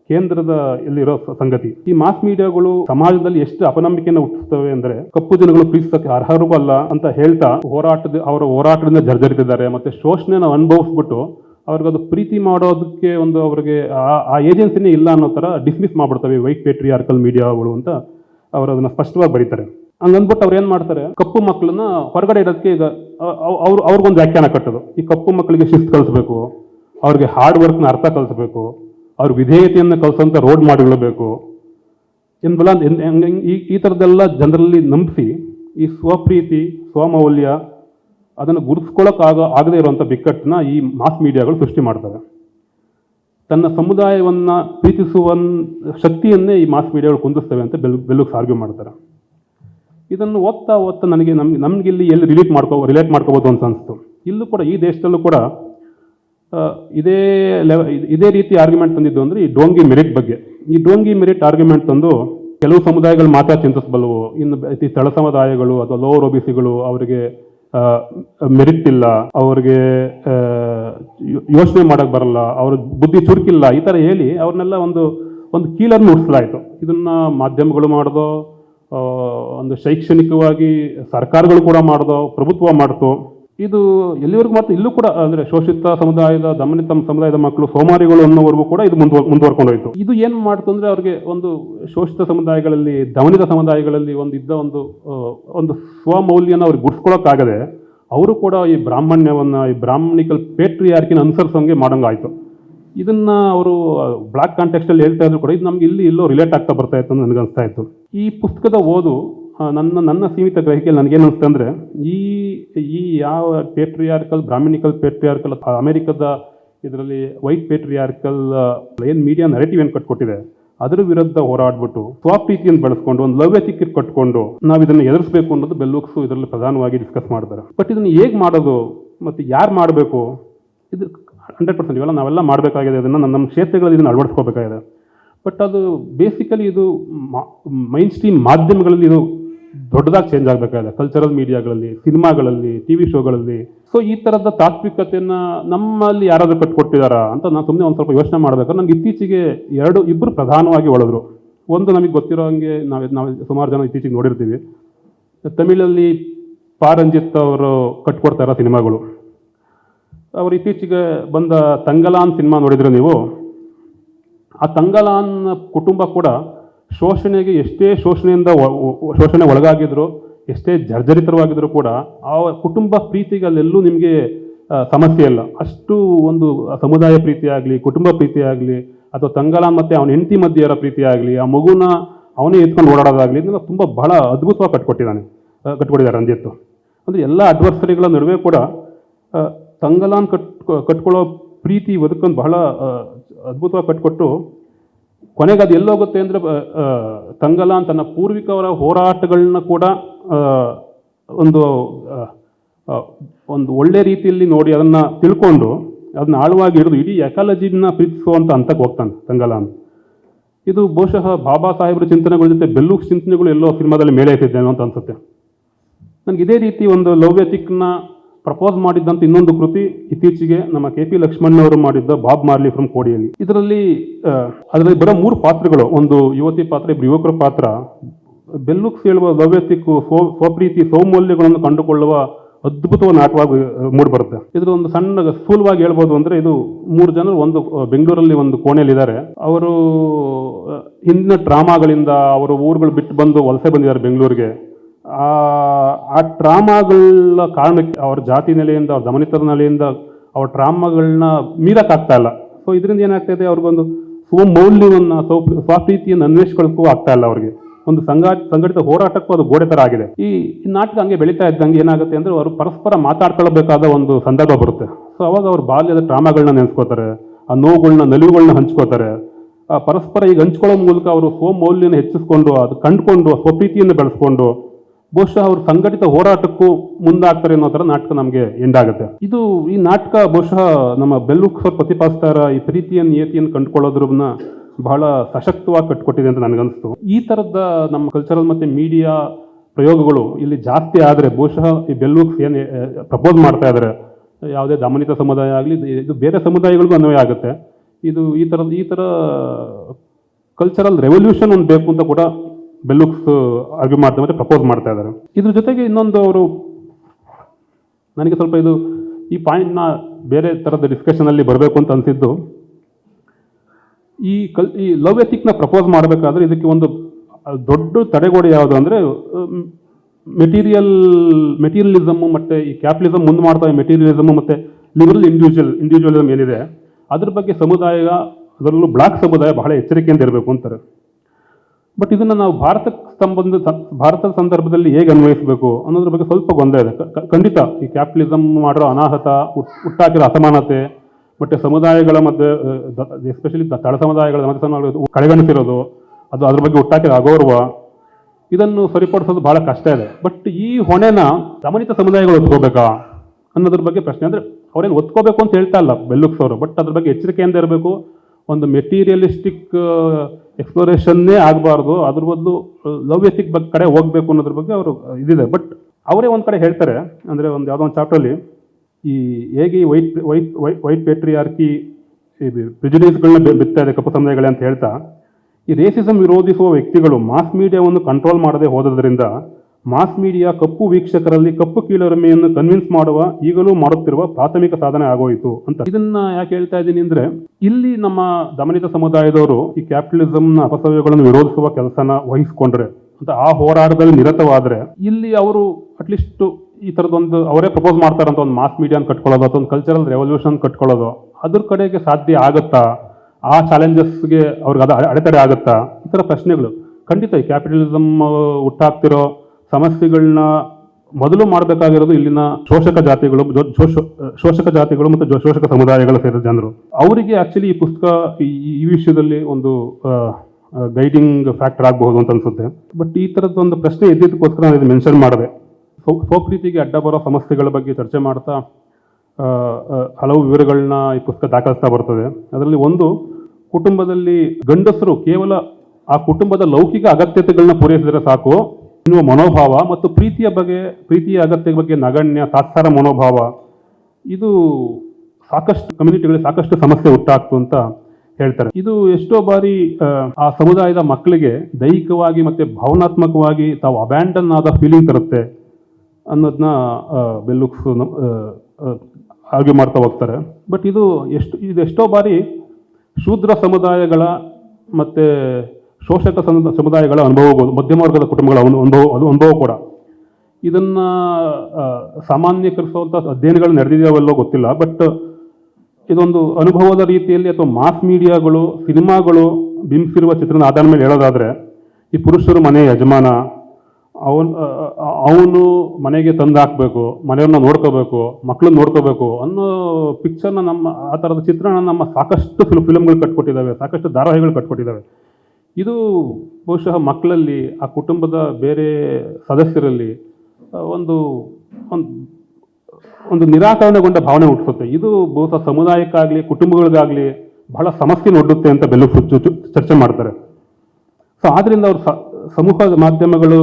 ಕೇಂದ್ರದ ಇಲ್ಲಿರೋ ಸಂಗತಿ. ಈ ಮಾಸ್ ಮೀಡಿಯಾಗಳು ಸಮಾಜದಲ್ಲಿ ಎಷ್ಟು ಅಪನಂಬಿಕೆಯನ್ನು ಹುಟ್ಟಿಸ್ತವೆ ಅಂದ್ರೆ ಕಪ್ಪು ಜನಗಳು ಪ್ರೀತಿಸಕ್ಕೆ ಅರ್ಹರೂ ಅಲ್ಲ ಅಂತ ಹೇಳ್ತಾ ಹೋರಾಟದ ಅವರ ಹೋರಾಟದಿಂದ ಜರ್ಜರಿತಿದ್ದಾರೆ. ಮತ್ತೆ ಶೋಷಣೆನ ಅನುಭವಿಸ್ಬಿಟ್ಟು ಅವ್ರಿಗೆ ಅದು ಪ್ರೀತಿ ಮಾಡೋದಕ್ಕೆ ಒಂದು ಅವ್ರಿಗೆ ಆ- ಆ ಏಜೆನ್ಸಿನೇ ಇಲ್ಲ ಅನ್ನೋ ಥರ ಡಿಸ್ಮಿಸ್ ಮಾಡ್ಬಿಡ್ತವೆ ವೈಟ್ ಪೇಟ್ರಿಯಾರ್ಕಲ್ ಮೀಡಿಯಾಗಳು ಅಂತ ಅವರು ಅದನ್ನ ಸ್ಪಷ್ಟವಾಗಿ ಬರೀತಾರೆ. ಹಂಗಂದ್ಬಿಟ್ಟು ಅವ್ರು ಏನು ಮಾಡ್ತಾರೆ? ಕಪ್ಪು ಮಕ್ಕಳನ್ನ ಹೊರಗಡೆ ಇಡೋದಕ್ಕೆ ಈಗ ಅವ್ರು ಅವ್ರಿಗೊಂದು ವ್ಯಾಖ್ಯಾನ ಕಟ್ಟೋದು. ಈ ಕಪ್ಪು ಮಕ್ಕಳಿಗೆ ಶಿಸ್ತು ಕಲಿಸ್ಬೇಕು. ಅವ್ರಿಗೆ ಹಾರ್ಡ್ ವರ್ಕ್ನ ಅರ್ಥ ಕಲಿಸ್ಬೇಕು. ಅವ್ರ ವಿಧೇಯತೆಯನ್ನು ಕಲಿಸೋಂಥ ರೋಡ್ ಮಾಡಿಕೊಳ್ಳಬೇಕು ಎಂಬಲ್ಲ ಈ ಈ ಥರದ್ದೆಲ್ಲ ಜನರಲ್ಲಿ ನಂಬಿಸಿ ಈ ಸ್ವಪ್ರೀತಿ, ಸ್ವಮೌಲ್ಯ ಅದನ್ನು ಗುರುತಿಸ್ಕೊಳ್ಳೋಕ್ಕಾಗ ಆಗದೇ ಇರುವಂಥ ಬಿಕ್ಕಟ್ಟನ್ನ ಈ ಮಾಸ್ ಮೀಡಿಯಾಗಳು ಸೃಷ್ಟಿ ಮಾಡ್ತವೆ. ತನ್ನ ಸಮುದಾಯವನ್ನು ಪ್ರೀತಿಸುವ ಶಕ್ತಿಯನ್ನೇ ಈ ಮಾಸ್ ಮೀಡಿಯಾಗಳು ಕುಂದಿಸ್ತವೆ ಅಂತ ಬೆಲ್ ಬೆಲ್ಲುಕ್ಸ್ ಆರ್ಗ್ಯೂ ಮಾಡ್ತಾರೆ. ಇದನ್ನು ಓದ್ತಾ ಓದ್ತಾ ನನಗೆ ನಮ್ಗೆ ನಮ್ಗೆ ಇಲ್ಲಿ ಎಲ್ಲಿ ರಿಲೇಟ್ ಮಾಡ್ಕೋ ರಿಲೇಟ್ ಮಾಡ್ಕೋಬೋದು ಅಂತ ಅನಿಸ್ತು. ಇಲ್ಲೂ ಕೂಡ ಈ ದೇಶದಲ್ಲೂ ಕೂಡ ಇದೇ ಲೆವ ಇದೇ ರೀತಿ ಆರ್ಗ್ಯುಮೆಂಟ್ ತಂದಿದ್ದು ಅಂದರೆ ಈ ಡೋಂಗಿ ಮೆರಿಟ್ ಬಗ್ಗೆ. ಈ ಡೋಂಗಿ ಮೆರಿಟ್ ಆರ್ಗ್ಯುಮೆಂಟ್ ತಂದು ಕೆಲವು ಸಮುದಾಯಗಳು ಮಾತ್ರ ಚಿಂತಿಸಬಲ್ಲವು. ಇನ್ನು ತಳ ಸಮುದಾಯಗಳು ಅಥವಾ ಲೋವರ್ ಒಬಿಸಿಗಳು ಅವರಿಗೆ ಮೆರಿಟ್ ಇಲ್ಲ, ಅವ್ರಿಗೆ ಯೋಚನೆ ಮಾಡೋಕ್ಕೆ ಬರಲ್ಲ, ಅವ್ರ ಬುದ್ಧಿ ಚುರುಕಿಲ್ಲ, ಈ ಥರ ಹೇಳಿ ಅವ್ರನ್ನೆಲ್ಲ ಒಂದು ಒಂದು ಕೀಲನ್ನು ಉಡಿಸಲಾಯಿತು ಇದನ್ನು ಮಾಧ್ಯಮಗಳು ಮಾಡ್ದೋ ಒಂದು ಶೈಕ್ಷಣಿಕವಾಗಿ ಸರ್ಕಾರಗಳು ಕೂಡ ಮಾಡ್ದೋ, ಪ್ರಭುತ್ವ ಮಾಡ್ತು ಇದು ಎಲ್ಲಿವರೆಗೂ ಮತ್ತು ಇಲ್ಲೂ ಕೂಡ, ಅಂದ್ರೆ ಶೋಷಿತ ಸಮುದಾಯದ, ದಮನಿತ ಸಮುದಾಯದ ಮಕ್ಕಳು, ಸೋಮಾರಿಗಳು ಅನ್ನೋವರೆಗೂ ಕೂಡ ಇದು ಮುಂದುವ, ಮುಂದುವರ್ಕೊಂಡು ಹೋಯಿತು. ಇದು ಏನು ಮಾಡ್ತು ಅಂದರೆ ಅವ್ರಿಗೆ ಒಂದು ಶೋಷಿತ ಸಮುದಾಯಗಳಲ್ಲಿ, ದಮನಿತ ಸಮುದಾಯಗಳಲ್ಲಿ ಒಂದು ಇದ್ದ ಒಂದು ಒಂದು ಸ್ವಮೌಲ್ಯನ ಅವ್ರಿಗೆ ಗುಡ್ಸ್ಕೊಳಕ್ಕಾಗದೆ, ಅವರು ಕೂಡ ಈ ಬ್ರಾಹ್ಮಣ್ಯವನ್ನ, ಈ ಬ್ರಾಹ್ಮಣಿಕಲ್ ಪೇಟ್ರಿಯಾರ್ಕಿನ ಅನುಸರಿಸೋಂಗೆ ಮಾಡೋಂಗಾಯಿತು. ಇದನ್ನ ಅವರು ಬ್ಲಾಕ್ ಕಾಂಟೆಕ್ಸ್ಟಲ್ಲಿ ಹೇಳ್ತಾ ಇದ್ರು ಕೂಡ, ಇದು ನಮ್ಗೆ ಇಲ್ಲಿ ಇಲ್ಲೋ ರಿಲೇಟ್ ಆಗ್ತಾ ಬರ್ತಾ ಇತ್ತು ಅಂತ ನನಗೆ ಅನಿಸ್ತಾ ಇತ್ತು. ಈ ಪುಸ್ತಕದ ಓದು ನನ್ನ ನನ್ನ ಸೀಮಿತ ಗ್ರಹಿಕೆಯಲ್ಲಿ ನನಗೇನು ಅನಿಸ್ತು ಅಂದರೆ, ಈ ಈ ಯಾವ ಪೇಟ್ರಿಯಾರ್ಕಲ್ ಬ್ರಾಹ್ಮಣಿಕಲ್ ಪೇಟ್ರಿಯಾರ್ಕಲ್ ಅಮೆರಿಕದ ಇದರಲ್ಲಿ ವೈಟ್ ಪೇಟ್ರಿಯಾರ್ಕಲ್ ಏನು ಮೀಡಿಯಾ ನರೇಟಿವ್ ಏನು ಕಟ್ಕೊಟ್ಟಿದೆ, ಅದರ ವಿರುದ್ಧ ಹೋರಾಡ್ಬಿಟ್ಟು ಸ್ವಪ್ರೀತಿಯನ್ನು ಬೆಳೆಸ್ಕೊಂಡು, ಒಂದು ಲವ್ ಎಥಿಕ್ ಕಟ್ಕೊಂಡು ನಾವು ಇದನ್ನು ಎದುರಿಸಬೇಕು ಅನ್ನೋದು ಬೆಲ್ಲುಕ್ಸು ಇದರಲ್ಲಿ ಪ್ರಧಾನವಾಗಿ ಡಿಸ್ಕಸ್ ಮಾಡ್ತಾರೆ. ಬಟ್ ಇದನ್ನು ಹೇಗೆ ಮಾಡೋದು, ಮತ್ತು ಯಾರು ಮಾಡಬೇಕು, ಇದು ಹಂಡ್ರೆಡ್ ಪರ್ಸೆಂಟ್ ಇವೆಲ್ಲ ನಾವೆಲ್ಲ ಮಾಡಬೇಕಾಗಿದೆ, ಅದನ್ನು ನಮ್ಮ ನಮ್ಮ ಕ್ಷೇತ್ರಗಳಲ್ಲಿ ಇದನ್ನು ಅಳವಡಿಸ್ಕೋಬೇಕಾಗಿದೆ. ಬಟ್ ಅದು ಬೇಸಿಕಲಿ ಇದು ಮೈನ್ ಸ್ಟ್ರೀಮ್ ಮಾಧ್ಯಮಗಳಲ್ಲಿ ಇದು ದೊಡ್ಡದಾಗಿ ಚೇಂಜ್ ಆಗಬೇಕಾಗಿದೆ ಕಲ್ಚರಲ್ ಮೀಡಿಯಾಗಳಲ್ಲಿ ಸಿನಿಮಾಗಳಲ್ಲಿ ಟಿ ವಿ ಶೋಗಳಲ್ಲಿ ಸೊ ಈ ಥರದ ತಾತ್ವಿಕತೆಯನ್ನು ನಮ್ಮಲ್ಲಿ ಯಾರಾದರೂ ಕಟ್ಕೊಟ್ಟಿದ್ದಾರಾ ಅಂತ ನಾನು ಸುಮ್ಮನೆ ಒಂದು ಸ್ವಲ್ಪ ಯೋಚನೆ ಮಾಡಬೇಕು ನನಗೆ ಇತ್ತೀಚೆಗೆ ಎರಡು ಇಬ್ಬರು ಪ್ರಧಾನವಾಗಿ ಒಳದ್ರು. ಒಂದು ನಮಗೆ ಗೊತ್ತಿರೋ ಹಂಗೆ ನಾವು ನಾವು ಸುಮಾರು ಜನ ಇತ್ತೀಚೆಗೆ ನೋಡಿರ್ತೀವಿ. ತಮಿಳಲ್ಲಿ ಪಾ ರಂಜಿತ್ ಅವರು ಕಟ್ಕೊಡ್ತಾ ಇರೋ ಸಿನಿಮಾಗಳು. ಅವರು ಇತ್ತೀಚೆಗೆ ಬಂದ ತಂಗಲಾನ್ ಸಿನಿಮಾ ನೋಡಿದ್ರೆ ನೀವು? ಆ ತಂಗಲಾನ್ ಕುಟುಂಬ ಕೂಡ ಶೋಷಣೆಗೆ ಎಷ್ಟೇ ಶೋಷಣೆಯಿಂದ ಶೋಷಣೆ ಒಳಗಾಗಿದ್ರು, ಎಷ್ಟೇ ಜರ್ಜರಿತರವಾಗಿದ್ರು ಕೂಡ ಆ ಕುಟುಂಬ ಪ್ರೀತಿಗಳೆಲ್ಲೂ ನಿಮಗೆ ಸಮಸ್ಯೆ ಇಲ್ಲ. ಅಷ್ಟು ಒಂದು ಸಮುದಾಯ ಪ್ರೀತಿ ಆಗಲಿ ಕುಟುಂಬ ಪ್ರೀತಿ ಆಗಲಿ ಅಥವಾ ತಂಗಲ ಮತ್ತು ಅವನ ಹೆಂಡತಿ ಮಧ್ಯೆಯರ ಪ್ರೀತಿ ಆಗಲಿ ಆ ಮಗುನ ಅವನೇ ಎತ್ಕೊಂಡು ಓಡಾಡೋದಾಗಲಿ, ಇದೆಲ್ಲ ತುಂಬ ಬಹಳ ಅದ್ಭುತವಾಗಿ ಕಟ್ಕೊಟ್ಟಿದ್ದಾನೆ ಕಟ್ಕೊಟ್ಟಿದ್ದಾರೆ ರಂಜಿತ್ ಅಂದರೆ ಎಲ್ಲ ಅಡ್ವರ್ಸರಿಗಳ ನಡುವೆ ಕೂಡ ತಂಗಲಾನ್ ಕಟ್ ಕಟ್ಕೊಳ್ಳೋ ಪ್ರೀತಿ ಬದುಕನ್ನು ಬಹಳ ಅದ್ಭುತವಾಗಿ ಕಟ್ಕೊಟ್ಟು ಕೊನೆಗೆ ಅದು ಎಲ್ಲೋಗುತ್ತೆ ಅಂದರೆ ತಂಗಲಾನ್ ತನ್ನ ಪೂರ್ವಿಕರ ಹೋರಾಟಗಳನ್ನ ಕೂಡ ಒಂದು ಒಂದು ಒಳ್ಳೆ ರೀತಿಯಲ್ಲಿ ನೋಡಿ ಅದನ್ನು ತಿಳ್ಕೊಂಡು ಅದನ್ನ ಆಳವಾಗಿ ಹಿಡಿದು ಇಡೀ ಎಕಾಲಜಿನ ಪ್ರೀತಿಸುವಂಥ ಹಂತಕ್ಕೆ ಹೋಗ್ತಾನೆ ತಂಗಲಾನ್ ಇದು ಬಹುಶಃ ಬಾಬಾ ಸಾಹೇಬ್ರ ಚಿಂತನೆಗಳ ಜೊತೆ ಬೆಲ್ಲೂಕ್ ಚಿಂತನೆಗಳು ಎಲ್ಲೋ ಸಿನಿಮಾದಲ್ಲಿ ಮೇಲೆ ಎತ್ತಿದ್ದೇನೋ ಅಂತ ಅನ್ಸುತ್ತೆ. ನನಗೆ ಇದೇ ರೀತಿ ಒಂದು ಲವ್ಯತಿಕ್ನ ಪ್ರಪೋಸ್ ಮಾಡಿದ್ದಂಥ ಇನ್ನೊಂದು ಕೃತಿ ಇತ್ತೀಚೆಗೆ ನಮ್ಮ ಕೆ ಪಿ ಲಕ್ಷ್ಮಣ್ ಅವರು ಮಾಡಿದ್ದ ಬಾಬ್ ಮಾರ್ಲಿ ಫ್ರಮ್ ಕೋಡಿಯಲ್ಲಿ. ಇದರಲ್ಲಿ ಅದರಲ್ಲಿ ಬರೋ ಮೂರು ಪಾತ್ರಗಳು, ಒಂದು ಯುವತಿ ಪಾತ್ರ ಇಬ್ಬರು ಯುವಕರ ಪಾತ್ರ. ಬೆಲ್ಲುಕ್ಸ್ ಹೇಳುವ ಭವ್ಯತಿಕ್ಕು ಸೋ ಸ್ವ ಸ್ವಪ್ರೀತಿ, ಸೌಮೌಲ್ಯಗಳನ್ನು ಕಂಡುಕೊಳ್ಳುವ ಅದ್ಭುತವಾದ ನಾಟವಾಗಿ ಮೂಡಿಬರುತ್ತೆ. ಇದ್ರ ಒಂದು ಸಣ್ಣ ಸ್ಥೂಲವಾಗಿ ಹೇಳ್ಬೋದು ಅಂದ್ರೆ ಇದು ಮೂರು ಜನರು ಒಂದು ಬೆಂಗಳೂರಲ್ಲಿ ಒಂದು ಕೋಣೆಯಲ್ಲಿದ್ದಾರೆ. ಅವರು ಹಿಂದಿನ ಡ್ರಾಮಾಗಳಿಂದ ಅವರು ಊರುಗಳು ಬಿಟ್ಟು ಬಂದು ವಲಸೆ ಬಂದಿದ್ದಾರೆ ಬೆಂಗಳೂರಿಗೆ. ಆ ಟ್ರಾಮಾಗಳ ಕಾರಣಕ್ಕೆ ಅವ್ರ ಜಾತಿ ನೆಲೆಯಿಂದ, ಅವ್ರ ದಮನಿತರ ನೆಲೆಯಿಂದ ಅವ್ರ ಟ್ರಾಮಾಗಳನ್ನ ಮೀರಕ್ಕಾಗ್ತಾ ಇಲ್ಲ. ಸೊ ಇದರಿಂದ ಏನಾಗ್ತಾ ಇದೆ? ಅವ್ರಿಗೊಂದು ಸ್ವಮೌಲ್ಯವನ್ನು, ಸ್ವ, ಸ್ವಪ್ರೀತಿಯನ್ನು ಅನ್ವೇಷಿಸ್ಕೊಳ್ಳೋಕ್ಕೂ ಆಗ್ತಾ ಇಲ್ಲ ಅವ್ರಿಗೆ. ಒಂದು ಸಂಘ, ಸಂಘಟಿತ ಹೋರಾಟಕ್ಕೂ ಅದು ಗೋಡೆ ಥರ ಆಗಿದೆ. ಈ ನಾಟಕ ಹಂಗೆ ಬೆಳೀತಾ ಇದ್ದಂಗೆ ಏನಾಗುತ್ತೆ ಅಂದರೆ ಅವರು ಪರಸ್ಪರ ಮಾತಾಡ್ಕೊಳ್ಬೇಕಾದ ಒಂದು ಸಂದರ್ಭ ಬರುತ್ತೆ. ಸೊ ಅವಾಗ ಅವ್ರ ಬಾಲ್ಯದ ಟ್ರಾಮಾಗಳನ್ನ ನೆನೆಸ್ಕೋತಾರೆ, ಆ ನೋವುಗಳನ್ನ ನಲಿವುಗಳನ್ನ ಹಂಚ್ಕೋತಾರೆ. ಪರಸ್ಪರ ಈಗ ಹಂಚ್ಕೊಳ್ಳೋ ಮೂಲಕ ಅವರು ಸ್ವಮೌಲ್ಯನ ಹೆಚ್ಚಿಸ್ಕೊಂಡು, ಅದು ಕಂಡುಕೊಂಡು ಸ್ವಪ್ರೀತಿಯನ್ನು ಬೆಳೆಸ್ಕೊಂಡು ಬಹುಶಃ ಅವರು ಸಂಘಟಿತ ಹೋರಾಟಕ್ಕೂ ಮುಂದಾಗ್ತಾರೆ ಅನ್ನೋ ಥರ ನಾಟಕ ನಮಗೆ ಎಂಡಾಗುತ್ತೆ ಇದು ಈ ನಾಟಕ ಬಹುಶಃ ನಮ್ಮ ಬೆಲ್ಲುಕ್ ಸರ್ ಪ್ರತಿಪಾದಿಸ್ತಾ ಇರೋ ಈ ಪ್ರೀತಿಯನ್ನು ನಿಯತಿಯನ್ನು ಕಂಡುಕೊಳ್ಳೋದ್ರನ್ನ ಬಹಳ ಸಶಕ್ತವಾಗಿ ಕಟ್ಕೊಟ್ಟಿದೆ ಅಂತ ನನಗನ್ನಿಸ್ತು ಈ ಥರದ ನಮ್ಮ ಕಲ್ಚರಲ್ ಮತ್ತು ಮೀಡಿಯಾ ಪ್ರಯೋಗಗಳು ಇಲ್ಲಿ ಜಾಸ್ತಿ ಆದರೆ ಬಹುಶಃ ಈ ಬೆಲ್ಲುಕ್ಸ್ ಏನು ಪ್ರಪೋಸ್ ಮಾಡ್ತಾ ಇದ್ದಾರೆ ಯಾವುದೇ ದಾಮನಿತ ಸಮುದಾಯ ಆಗಲಿ, ಇದು ಬೇರೆ ಸಮುದಾಯಗಳಿಗೂ ಅನ್ವಯ ಆಗುತ್ತೆ. ಇದು ಈ ಥರದ ಈ ಥರ ಕಲ್ಚರಲ್ ರೆವಲ್ಯೂಷನ್ ಒಂದು ಬೇಕು ಅಂತ ಕೂಡ ಬೆಲ್ಲುಕ್ಸ್ ಆರ್ಗ್ಯೂ ಮಾಡ್ತಾ ಮತ್ತೆ ಪ್ರಪೋಸ್ ಮಾಡ್ತಾ ಇದ್ದಾರೆ. ಇದ್ರ ಜೊತೆಗೆ ಇನ್ನೊಂದು ಅವರು, ನನಗೆ ಸ್ವಲ್ಪ ಇದು ಈ ಪಾಯಿಂಟ್ನ ಬೇರೆ ಥರದ ಡಿಸ್ಕಷನಲ್ಲಿ ಬರಬೇಕು ಅಂತ ಅನಿಸಿದ್ದು, ಈ ಕಲ್, ಈ ಲವ್ ಎಥಿಕ್ನ ಪ್ರಪೋಸ್ ಮಾಡಬೇಕಾದ್ರೆ ಇದಕ್ಕೆ ಒಂದು ದೊಡ್ಡ ತಡೆಗೋಡೆ ಯಾವುದು ಅಂದರೆ ಮೆಟೀರಿಯಲ್ ಮೆಟೀರಿಯಲಿಸಮ್ ಮತ್ತು ಈ ಕ್ಯಾಪಿಟಲಿಸಮ್ ಮುಂದೆ ಮಾಡ್ತಾ ಮೆಟೀರಿಯಲಿಸಮ್ ಮತ್ತು ಲಿಬರಲ್ ಇಂಡಿವಿಜುವಲ್ ಇಂಡಿವಿಜುವಲಿಸಮ್ ಏನಿದೆ, ಅದ್ರ ಬಗ್ಗೆ ಸಮುದಾಯ, ಅದರಲ್ಲೂ ಬ್ಲಾಕ್ ಸಮುದಾಯ ಬಹಳ ಎಚ್ಚರಿಕೆಯಿಂದ ಇರಬೇಕು ಅಂತಾರೆ. ಬಟ್ ಇದನ್ನು ನಾವು ಭಾರತಕ್ಕೆ ಸಂಬಂಧ ಭಾರತದ ಸಂದರ್ಭದಲ್ಲಿ ಹೇಗೆ ಅನ್ವಯಿಸಬೇಕು ಅನ್ನೋದ್ರ ಬಗ್ಗೆ ಸ್ವಲ್ಪ ಗೊಂದಲ ಇದೆ. ಖಂಡಿತ ಈ ಕ್ಯಾಪಿಟಲಿಸಮ್ ಮಾಡಿರೋ ಅನಾಹುತ ಹುಟ್ಟಾಕಿರೋ ಅಸಮಾನತೆ, ಮತ್ತು ಸಮುದಾಯಗಳ ಮಧ್ಯೆ ಎಸ್ಪೆಷಲಿ ತಳ ಸಮುದಾಯಗಳ ಮಧ್ಯ ಕಡೆಗಣಿಸಿರೋದು ಅದು ಅದ್ರ ಬಗ್ಗೆ ಹುಟ್ಟಾಕಿರೋ ಅಗೌರವ, ಇದನ್ನು ಸರಿಪಡಿಸೋದು ಬಹಳ ಕಷ್ಟ ಇದೆ. ಬಟ್ ಈ ಹೊಣೆನ ಗಮನಿತ ಸಮುದಾಯಗಳು ಒತ್ಕೋಬೇಕಾ ಅನ್ನೋದ್ರ ಬಗ್ಗೆ ಪ್ರಶ್ನೆ. ಅಂದರೆ ಅವ್ರೇನು ಒತ್ಕೋಬೇಕು ಅಂತ ಹೇಳ್ತಾ ಇಲ್ಲ ಬೆಲ್ಲುಕ್ಸ್ ಅವರು ಬಟ್ ಅದ್ರ ಬಗ್ಗೆ ಎಚ್ಚರಿಕೆಯಿಂದ ಇರಬೇಕು. ಒಂದು ಮೆಟೀರಿಯಲಿಸ್ಟಿಕ್ ಎಕ್ಸ್ಪ್ಲೋರೇಷನ್ನೇ ಆಗಬಾರ್ದು. ಅದ್ರ ಬದಲು ಲವ್ ಎಥಿಕ್ ಬಗ್ಗೆ ಕಡೆ ಹೋಗಬೇಕು ಅನ್ನೋದ್ರ ಬಗ್ಗೆ ಅವರು ಇದಿದೆ. ಬಟ್ ಅವರೇ ಒಂದು ಕಡೆ ಹೇಳ್ತಾರೆ. ಅಂದರೆ ಒಂದು ಯಾವುದೋ ಒಂದು ಚಾಪ್ಟರಲ್ಲಿ ಈ ಹೇಗೆ ಈ white white white white patriarchy ಪ್ರಿಜುಡೀಸ್ಗಳನ್ನ ಬಿತ್ತಾ ಇದೆ, ಕಪ್ಪು ಸಮುದಾಯಗಳೇ ಅಂತ ಹೇಳ್ತಾ, ಈ ರೇಸಿಸಂ ವಿರೋಧಿಸುವ ವ್ಯಕ್ತಿಗಳು ಮಾಸ್ ಮೀಡಿಯಾವನ್ನು ಕಂಟ್ರೋಲ್ ಮಾಡದೆ ಹೋದದ್ರಿಂದ ಮಾಸ್ ಮೀಡಿಯಾ ಕಪ್ಪು ವೀಕ್ಷಕರಲ್ಲಿ ಕಪ್ಪು ಕೀಳರಿಮೆಯನ್ನು ಕನ್ವಿನ್ಸ್ ಮಾಡುವ, ಈಗಲೂ ಮಾಡುತ್ತಿರುವ ಪ್ರಾಥಮಿಕ ಸಾಧನೆ ಆಗೋಯಿತು ಅಂತ. ಇದನ್ನ ಯಾಕೆ ಹೇಳ್ತಾ ಇದ್ದೀನಿ ಅಂದ್ರೆ, ಇಲ್ಲಿ ನಮ್ಮ ದಮನಿತ ಸಮುದಾಯದವರು ಈ ಕ್ಯಾಪಿಟಲಿಸಂನ ಅಪಸವ್ಯಗಳನ್ನು ವಿರೋಧಿಸುವ ಕೆಲಸನ ವಹಿಸಿಕೊಂಡ್ರೆ, ಅಂತ ಆ ಹೋರಾಟದಲ್ಲಿ ನಿರತವಾದ್ರೆ, ಇಲ್ಲಿ ಅವರು ಅಟ್ಲೀಸ್ಟ್ ಈ ಥರದೊಂದು ಅವರೇ ಪ್ರಪೋಸ್ ಮಾಡ್ತಾರಂತ ಒಂದು ಮಾಸ್ ಮೀಡಿಯಾನ ಕಟ್ಕೊಳ್ಳೋದು, ಅಥವಾ ಒಂದು ಕಲ್ಚರಲ್ ರೆವಲ್ಯೂಷನ್ ಕಟ್ಕೊಳ್ಳೋದು, ಅದ್ರ ಕಡೆಗೆ ಸಾಧ್ಯ ಆಗುತ್ತಾ? ಆ ಚಾಲೆಂಜಸ್ಗೆ ಅವ್ರಿಗೆ ಅದು ಅಡೆತಡೆ ಆಗುತ್ತಾ? ಈ ಥರ ಪ್ರಶ್ನೆಗಳು. ಖಂಡಿತ ಈ ಕ್ಯಾಪಿಟಲಿಸಮ್ ಹುಟ್ಟಾಗ್ತಿರೋ ಸಮಸ್ಯೆಗಳನ್ನ ಮೊದಲು ಮಾಡಬೇಕಾಗಿರೋದು ಇಲ್ಲಿನ ಶೋಷಕ ಜಾತಿಗಳು ಶೋಷಕ ಜಾತಿಗಳು ಮತ್ತು ಶೋಷಕ ಸಮುದಾಯಗಳು ಸೇರಿದ ಜನರು. ಅವರಿಗೆ ಆಕ್ಚುಲಿ ಈ ಪುಸ್ತಕ ಈ- ವಿಷಯದಲ್ಲಿ ಒಂದು ಗೈಡಿಂಗ್ ಫ್ಯಾಕ್ಟರ್ ಆಗಬಹುದು ಅಂತ ಅನ್ಸುತ್ತೆ. ಬಟ್ ಈ ಥರದ ಒಂದು ಪ್ರಶ್ನೆ ಇದ್ದಿದ್ದಕ್ಕೋಸ್ಕರ ನಾನು ಇದು ಮೆನ್ಷನ್ ಮಾಡಿದೆ. ಸ್ವಪ್ರೀತಿಗೆ ಅಡ್ಡ ಬರೋ ಸಮಸ್ಯೆಗಳ ಬಗ್ಗೆ ಚರ್ಚೆ ಮಾಡ್ತಾ ಹಲವು ವಿವರಗಳನ್ನ ಈ ಪುಸ್ತಕ ದಾಖಲಿಸ್ತಾ ಬರ್ತದೆ. ಅದರಲ್ಲಿ ಒಂದು, ಕುಟುಂಬದಲ್ಲಿ ಗಂಡಸರು ಕೇವಲ ಆ ಕುಟುಂಬದ ಲೌಕಿಕ ಅಗತ್ಯತೆಗಳನ್ನ ಪೂರೈಸಿದರೆ ಸಾಕು ಎನ್ನುವ ಮನೋಭಾವ ಮತ್ತು ಪ್ರೀತಿಯ ಬಗ್ಗೆ ಪ್ರೀತಿಯ ಅಗತ್ಯ ಬಗ್ಗೆ ನಗಣ್ಯ ತಾತ್ಸಾರ ಮನೋಭಾವ ಇದು ಸಾಕಷ್ಟು ಕಮ್ಯುನಿಟಿಗಳಿಗೆ ಸಾಕಷ್ಟು ಸಮಸ್ಯೆ ಉಂಟಾಗ್ತು ಅಂತ ಹೇಳ್ತಾರೆ. ಇದು ಎಷ್ಟೋ ಬಾರಿ ಆ, ಸಮುದಾಯದ ಮಕ್ಕಳಿಗೆ ದೈಹಿಕವಾಗಿ ಮತ್ತು ಭಾವನಾತ್ಮಕವಾಗಿ ತಾವು ಅಬ್ಯಾಂಡನ್ ಆದ ಫೀಲಿಂಗ್ ತರುತ್ತೆ ಅನ್ನೋದನ್ನ ಬೆಲ್ಲುಕ್ಸ್ ಆರ್ಗ್ಯೂ ಮಾಡ್ತಾ ಹೋಗ್ತಾರೆ. ಬಟ್ ಇದು ಎಷ್ಟು ಇದು ಎಷ್ಟೋ ಬಾರಿ ಶೂದ್ರ ಸಮುದಾಯಗಳ ಮತ್ತೆ ಶೋಷಕ ಸಮುದ- ಸಮುದಾಯಗಳ ಅನುಭವಗಳು, ಮಧ್ಯಮ ವರ್ಗದ ಕುಟುಂಬಗಳ ಅನು- ಅನುಭವ ಅದು ಅನುಭವ ಕೂಡ. ಇದನ್ನ ಸಾಮಾನ್ಯೀಕರಿಸುವಂಥ ಅಧ್ಯಯನಗಳು ನಡೆದಿದ್ದಾವಲ್ಲೋ ಗೊತ್ತಿಲ್ಲ, ಬಟ್ ಇದೊಂದು ಅನುಭವದ ರೀತಿಯಲ್ಲಿ ಅಥವಾ ಮಾಸ್ ಮೀಡಿಯಾಗಳು, ಸಿನಿಮಾಗಳು ಬಿಂಬಿಸಿರುವ ಚಿತ್ರನ ಆಧಾರದ ಮೇಲೆ ಹೇಳೋದಾದರೆ, ಈ ಪುರುಷರು ಮನೆ ಯಜಮಾನ, ಅವನು ಅವನು ಮನೆಗೆ ತಂದು ಹಾಕಬೇಕು ಮನೆಯವ್ರನ್ನ ನೋಡ್ಕೋಬೇಕು ಮಕ್ಕಳನ್ನ ನೋಡ್ಕೋಬೇಕು ಅನ್ನೋ ಪಿಕ್ಚರ್ನ ನಮ್ಮ, ಆ ಥರದ ಚಿತ್ರಣ ನಮ್ಮ ಸಾಕಷ್ಟು ಫಿಲ್ ಫಿಲಮ್ಗಳು ಕಟ್ಕೊಟ್ಟಿದ್ದಾವೆ, ಸಾಕಷ್ಟು ಧಾರಾವಾಹಿಗಳು ಕಟ್ಕೊಟ್ಟಿದ್ದಾವೆ. ಇದು ಬಹುಶಃ ಮಕ್ಕಳಲ್ಲಿ, ಆ ಕುಟುಂಬದ ಬೇರೆ ಸದಸ್ಯರಲ್ಲಿ ಒಂದು ಒಂದು ಒಂದು ನಿರಾಕರಣೆಗೊಂಡ ಭಾವನೆ ಹುಟ್ಟಿಸುತ್ತೆ. ಇದು ಬಹುಶಃ ಸಮುದಾಯಕ್ಕಾಗಲಿ, ಕುಟುಂಬಗಳಿಗಾಗಲಿ ಬಹಳ ಸಮಸ್ಯೆ ನೋಡುತ್ತೆ ಅಂತ ಬೆಲ್ಲು ಚರ್ಚೆ ಮಾಡ್ತಾರೆ. ಸೊ ಆದ್ರಿಂದ ಅವರು ಸಮೂಹ ಮಾಧ್ಯಮಗಳು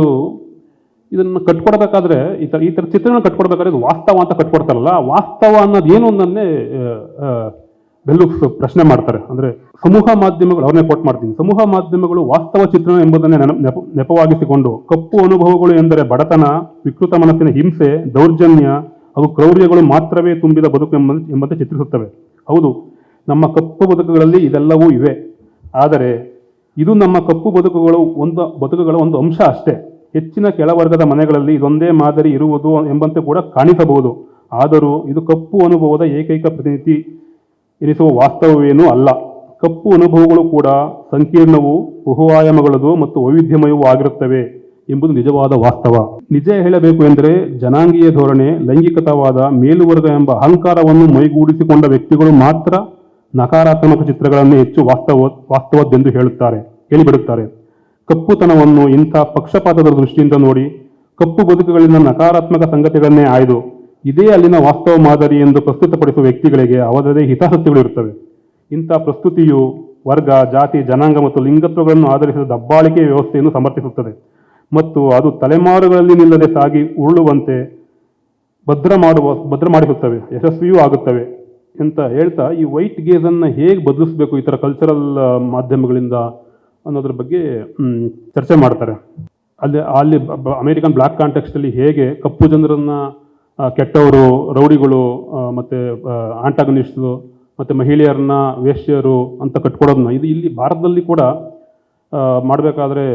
ಇದನ್ನು ಕಟ್ಕೊಡ್ಬೇಕಾದ್ರೆ, ಈ ಥರ ಈ ಥರ ಚಿತ್ರಣ ಕಟ್ಕೊಡ್ಬೇಕಾದ್ರೆ ಇದು ವಾಸ್ತವ ಅಂತ ಕಟ್ಕೊಡ್ತಾರಲ್ಲ ವಾಸ್ತವ ಅನ್ನೋದು ಏನು ಅನ್ನೋದನ್ನೇ ಬೆಲ್ಲುಕ್ಸ್ ಪ್ರಶ್ನೆ ಮಾಡ್ತಾರೆ. ಅಂದ್ರೆ ಸಮೂಹ ಮಾಧ್ಯಮಗಳು, ಅವ್ರನ್ನೇ ಕೋಟ್ ಮಾಡ್ತೀನಿ. ಸಮೂಹ ಮಾಧ್ಯಮಗಳು ವಾಸ್ತವ ಚಿತ್ರಣ ಎಂಬುದನ್ನೇ ನೆನ- ನೆಪ, ನೆಪವಾಗಿಸಿಕೊಂಡು ಕಪ್ಪು ಅನುಭವಗಳು ಎಂದರೆ ಬಡತನ, ವಿಕೃತ ಮನಸ್ಸಿನ ಹಿಂಸೆ, ದೌರ್ಜನ್ಯ ಹಾಗೂ ಕ್ರೌರ್ಯಗಳು ಮಾತ್ರವೇ ತುಂಬಿದ ಬದುಕು ಎಂಬ- ಎಂಬಂತೆ ಚಿತ್ರಿಸುತ್ತವೆ. ಹೌದು, ನಮ್ಮ ಕಪ್ಪು ಬದುಕುಗಳಲ್ಲಿ ಇದೆಲ್ಲವೂ ಇವೆ. ಆದರೆ ಇದು ನಮ್ಮ ಕಪ್ಪು ಬದುಕುಗಳು ಒಂದು, ಬದುಕುಗಳ ಒಂದು ಅಂಶ ಅಷ್ಟೇ. ಹೆಚ್ಚಿನ ಕೆಳವರ್ಗದ ಮನೆಗಳಲ್ಲಿ ಇದೊಂದೇ ಮಾದರಿ ಇರುವುದು ಎಂಬಂತೆ ಕೂಡ ಕಾಣಿಸಬಹುದು. ಆದರೂ ಇದು ಕಪ್ಪು ಅನುಭವದ ಏಕೈಕ ಪ್ರತಿನಿಧಿ ಎನಿಸುವ ವಾಸ್ತವವೇನೂ ಅಲ್ಲ. ಕಪ್ಪು ಅನುಭವಗಳು ಕೂಡ ಸಂಕೀರ್ಣವೂ ಬಹುಆಯಾಮಗಳದು ಮತ್ತು ವೈವಿಧ್ಯಮಯವೂ ಆಗಿರುತ್ತವೆ ಎಂಬುದು ನಿಜವಾದ ವಾಸ್ತವ. ನಿಜ ಹೇಳಬೇಕು ಎಂದರೆ ಜನಾಂಗೀಯ ಧೋರಣೆ, ಲೈಂಗಿಕತವಾದ ಮೇಲುವರ್ಗ ಎಂಬ ಅಹಂಕಾರವನ್ನು ಮೈಗೂಡಿಸಿಕೊಂಡ ವ್ಯಕ್ತಿಗಳು ಮಾತ್ರ ನಕಾರಾತ್ಮಕ ಚಿತ್ರಗಳನ್ನು ಹೆಚ್ಚು ವಾಸ್ತವ, ವಾಸ್ತವದ್ದೆಂದು ಹೇಳುತ್ತಾರೆ, ಹೇಳಿಬಿಡುತ್ತಾರೆ. ಕಪ್ಪುತನವನ್ನು ಇಂಥ ಪಕ್ಷಪಾತದ ದೃಷ್ಟಿಯಿಂದ ನೋಡಿ ಕಪ್ಪು ಬದುಕುಗಳಿಂದ ನಕಾರಾತ್ಮಕ ಸಂಗತಿಗಳನ್ನೇ ಆಯ್ದು ಇದೇ ಅಲ್ಲಿನ ವಾಸ್ತವ ಮಾದರಿ ಎಂದು ಪ್ರಸ್ತುತಪಡಿಸುವ ವ್ಯಕ್ತಿಗಳಿಗೆ ಅವರದೇ ಹಿತಾಸಕ್ತಿಗಳಿರುತ್ತವೆ ಇಂಥ ಪ್ರಸ್ತುತಿಯು ವರ್ಗ, ಜಾತಿ, ಜನಾಂಗ ಮತ್ತು ಲಿಂಗತ್ವಗಳನ್ನು ಆಧರಿಸಿದ ದಬ್ಬಾಳಿಕೆ ವ್ಯವಸ್ಥೆಯನ್ನು ಸಮರ್ಥಿಸುತ್ತದೆ. ಮತ್ತು ಅದು ತಲೆಮಾರುಗಳಲ್ಲಿ ನಿಲ್ಲದೆ ಸಾಗಿ ಉರುಳುವಂತೆ ಭದ್ರ ಮಾಡುವ, ಭದ್ರ ಮಾಡಿಸುತ್ತವೆ, ಯಶಸ್ವಿಯೂ ಆಗುತ್ತವೆ ಅಂತ ಹೇಳ್ತಾ ಈ ವೈಟ್ ಗೇಜನ್ನು ಹೇಗೆ ಬದಲಿಸಬೇಕು ಈ ಥರ ಕಲ್ಚರಲ್ ಮಾಧ್ಯಮಗಳಿಂದ ಅನ್ನೋದ್ರ ಬಗ್ಗೆ ಚರ್ಚೆ ಮಾಡ್ತಾರೆ. ಅಲ್ಲಿ ಅಲ್ಲಿ ಅಮೇರಿಕನ್ ಬ್ಲ್ಯಾಕ್ ಕಾಂಟೆಕ್ಸ್ಟಲ್ಲಿ ಹೇಗೆ ಕಪ್ಪು ಜನರನ್ನ ಕೆಟ್ಟವರು, ರೌಡಿಗಳು ಮತ್ತು ಮತ್ತೆ ಮತ್ತು ಮಹಿಳೆಯರನ್ನ ವೇಶ್ಯರು ಅಂತ ಕಟ್ಕೊಡೋದನ್ನ ಇದು ಇಲ್ಲಿ ಭಾರತದಲ್ಲಿ ಕೂಡ ಮಾಡಬೇಕಾದ್ರೆ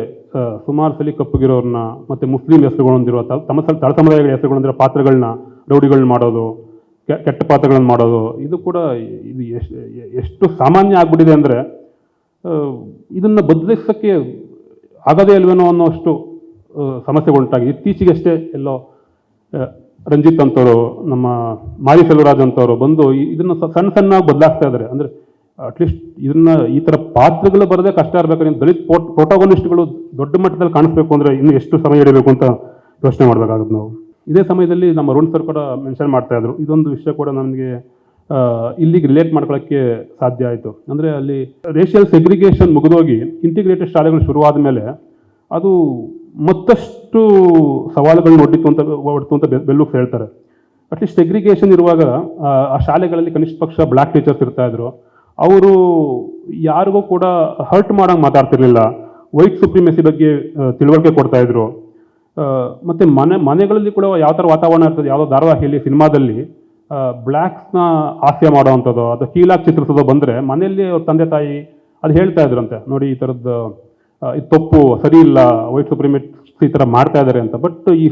ಸುಮಾರು ಸಲ ಕಪ್ಪುಗಿರೋರನ್ನ ಮತ್ತು ಮುಸ್ಲಿಂ ಹೆಸರುಗಳು ಹೊಂದಿರುವ ತ- ತಮ್ಮ ತಳ ಸಮುದಾಯಗಳ ಹೆಸರುಗಳು ಹೊಂದಿರೋ ಪಾತ್ರಗಳನ್ನ ರೌಡಿಗಳನ್ನ ಮಾಡೋದು ಕೆಟ್ಟ ಪಾತ್ರಗಳನ್ನ ಮಾಡೋದು, ಇದು ಕೂಡ ಇದು ಎಷ್ಟು ಎಷ್ಟು ಸಾಮಾನ್ಯ ಆಗ್ಬಿಟ್ಟಿದೆ ಅಂದರೆ ಇದನ್ನು ಬದಲಿಸೋಕ್ಕೆ ಆಗದೇ ಇಲ್ವೇನೋ ಅನ್ನೋಷ್ಟು ಸಮಸ್ಯೆಗಳುಂಟಾಗಿ ಇತ್ತೀಚೆಗಷ್ಟೇ ಎಲ್ಲೋ ರಂಜಿತ್ ಅಂತವರು, ನಮ್ಮ ಮಾರಿ ಸೆಲ್ವರಾಜ್ ಅಂತವರು ಬಂದು ಇದನ್ನ ಸಣ್ಣ ಸಣ್ಣ ಬದಲಾಗ್ತಾ ಇದ್ದಾರೆ ಅಂದರೆ ಅಟ್ಲೀಸ್ಟ್ ಇದನ್ನ ಈ ತರ ಪಾತ್ರಗಳು ಬರದೇ ಕಷ್ಟ ಇರಬೇಕಾದ್ರೆ ದಲಿತ ಪೋಟ್ ಪ್ರೋಟೋಗೋನಿಸ್ಟ್ಗಳು ದೊಡ್ಡ ಮಟ್ಟದಲ್ಲಿ ಕಾಣಿಸ್ಬೇಕು ಅಂದ್ರೆ ಇನ್ನು ಎಷ್ಟು ಸಮಯ ಹಿಡಿಬೇಕು ಅಂತ ಯೋಚನೆ ಮಾಡಬೇಕಾಗುತ್ತೆ ನಾವು. ಇದೇ ಸಮಯದಲ್ಲಿ ನಮ್ಮ ಅರುಣ್ ಸರ್ ಕೂಡ ಮೆನ್ಷನ್ ಮಾಡ್ತಾ ಇದ್ರು. ಇದೊಂದು ವಿಷಯ ಕೂಡ ನಮಗೆ ಇಲ್ಲಿಗೆ ರಿಲೇಟ್ ಮಾಡ್ಕೊಳ್ಳೋಕ್ಕೆ ಸಾಧ್ಯ ಆಯಿತು. ಅಂದರೆ ಅಲ್ಲಿ ರೇಷಿಯಲ್ ಸೆಗ್ರಿಗೇಷನ್ ಮುಗಿದೋಗಿ ಇಂಟಿಗ್ರೇಟೆಡ್ ಶಾಲೆಗಳು ಶುರುವಾದ ಮೇಲೆ ಅದು ಮತ್ತಷ್ಟು ಸವಾಲುಗಳನ್ನ ಒಡ್ಡಿತು ಅಂತ ಒಡ್ತು ಅಂತ ಬೆಲ್ಲುಕ್ಸ್ ಹೇಳ್ತಾರೆ. ಅಟ್ಲೀಸ್ಟ್ ಸೆಗ್ರಿಗೇಷನ್ ಇರುವಾಗ ಆ, ಶಾಲೆಗಳಲ್ಲಿ ಕನಿಷ್ಠ ಪಕ್ಷ ಬ್ಲ್ಯಾಕ್ ಟೀಚರ್ಸ್ ಇರ್ತಾ ಇದ್ರು. ಅವರು ಯಾರಿಗೂ ಕೂಡ ಹರ್ಟ್ ಮಾಡೋಂಗೆ ಮಾತಾಡ್ತಿರ್ಲಿಲ್ಲ. ವೈಟ್ ಸುಪ್ರಿಮೆಸಿ ಬಗ್ಗೆ ತಿಳುವಳಿಕೆ ಕೊಡ್ತಾ ಇದ್ರು. ಮತ್ತೆ ಮನೆ ಮನೆಗಳಲ್ಲಿ ಕೂಡ ಯಾವ ಥರ ವಾತಾವರಣ ಇರ್ತದೆ ಯಾವುದೋ ಧಾರಾವಾಹಿಯಲ್ಲಿ ಸಿನಿಮಾದಲ್ಲಿ ಬ್ಲ್ಯಾಕ್ಸ್ನ ಹಾಸ್ಯ ಮಾಡೋವಂಥದ್ದು ಅದು ಕೀಲಾಗಿ ಚಿತ್ರಿಸೋದು ಬಂದರೆ ಮನೆಯಲ್ಲಿ ಅವ್ರ ತಂದೆ ತಾಯಿ ಅದು ಹೇಳ್ತಾ ಇದ್ರಂತೆ. ನೋಡಿ ಈ ಥರದ್ದು ಇದು ತಪ್ಪು ಸರಿ ಇಲ್ಲ, ವೈಟ್ ಸುಪ್ರಿಮೇಟ್ ಈ ಥರ ಮಾಡ್ತಾ ಇದ್ದಾರೆ ಅಂತ. ಬಟ್ ಈ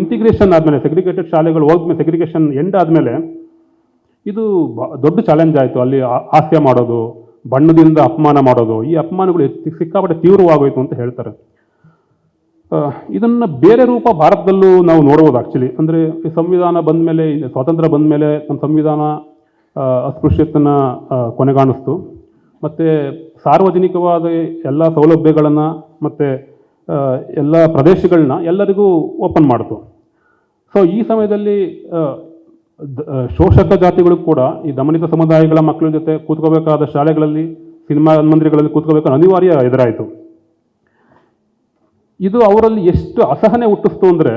ಇಂಟಿಗ್ರೇಷನ್ ಆದಮೇಲೆ ಸೆಗ್ರಿಗೇಟೆಡ್ ಶಾಲೆಗಳು ಹೋದ್ಮೇಲೆ ಸೆಗ್ರಿಗೇಷನ್ ಎಂಡ್ ಆದಮೇಲೆ ಇದು ದೊಡ್ಡ ಚಾಲೆಂಜ್ ಆಯಿತು. ಅಲ್ಲಿ ಹಾಸ್ಯ ಮಾಡೋದು, ಬಣ್ಣದಿಂದ ಅಪಮಾನ ಮಾಡೋದು, ಈ ಅಪಮಾನಗಳು ಸಿಕ್ಕಾಪಟ್ಟೆ ತೀವ್ರವಾಗೋಯ್ತು ಅಂತ ಹೇಳ್ತಾರೆ. ಇದನ್ನು ಬೇರೆ ರೂಪ ಭಾರತದಲ್ಲೂ ನಾವು ನೋಡ್ಬೋದು ಆ್ಯಕ್ಚುಲಿ ಅಂದರೆ ಈ ಸಂವಿಧಾನ ಬಂದ ಮೇಲೆ ಸ್ವಾತಂತ್ರ್ಯ ಬಂದ ಮೇಲೆ ನಮ್ಮ ಸಂವಿಧಾನ ಅಸ್ಪೃಶ್ಯತನ ಕೊನೆಗಾಣಿಸ್ತು. ಮತ್ತೆ ಸಾರ್ವಜನಿಕವಾದ ಎಲ್ಲ ಸೌಲಭ್ಯಗಳನ್ನು ಮತ್ತು ಎಲ್ಲ ಪ್ರದೇಶಗಳನ್ನ ಎಲ್ಲರಿಗೂ ಓಪನ್ ಮಾಡಿತು. ಸೊ ಈ ಸಮಯದಲ್ಲಿ ಶೋಷಕ ಜಾತಿಗಳು ಕೂಡ ಈ ದಮನಿತ ಸಮುದಾಯಗಳ ಮಕ್ಕಳ ಜೊತೆ ಕೂತ್ಕೋಬೇಕಾದ ಶಾಲೆಗಳಲ್ಲಿ, ಸಿನಿಮಾ ಮಂದಿರಗಳಲ್ಲಿ ಕೂತ್ಕೋಬೇಕು ಅನಿವಾರ್ಯ ಎದುರಾಯಿತು. ಇದು ಅವರಲ್ಲಿ ಎಷ್ಟು ಅಸಹನೆ ಹುಟ್ಟಿಸ್ತು ಅಂದರೆ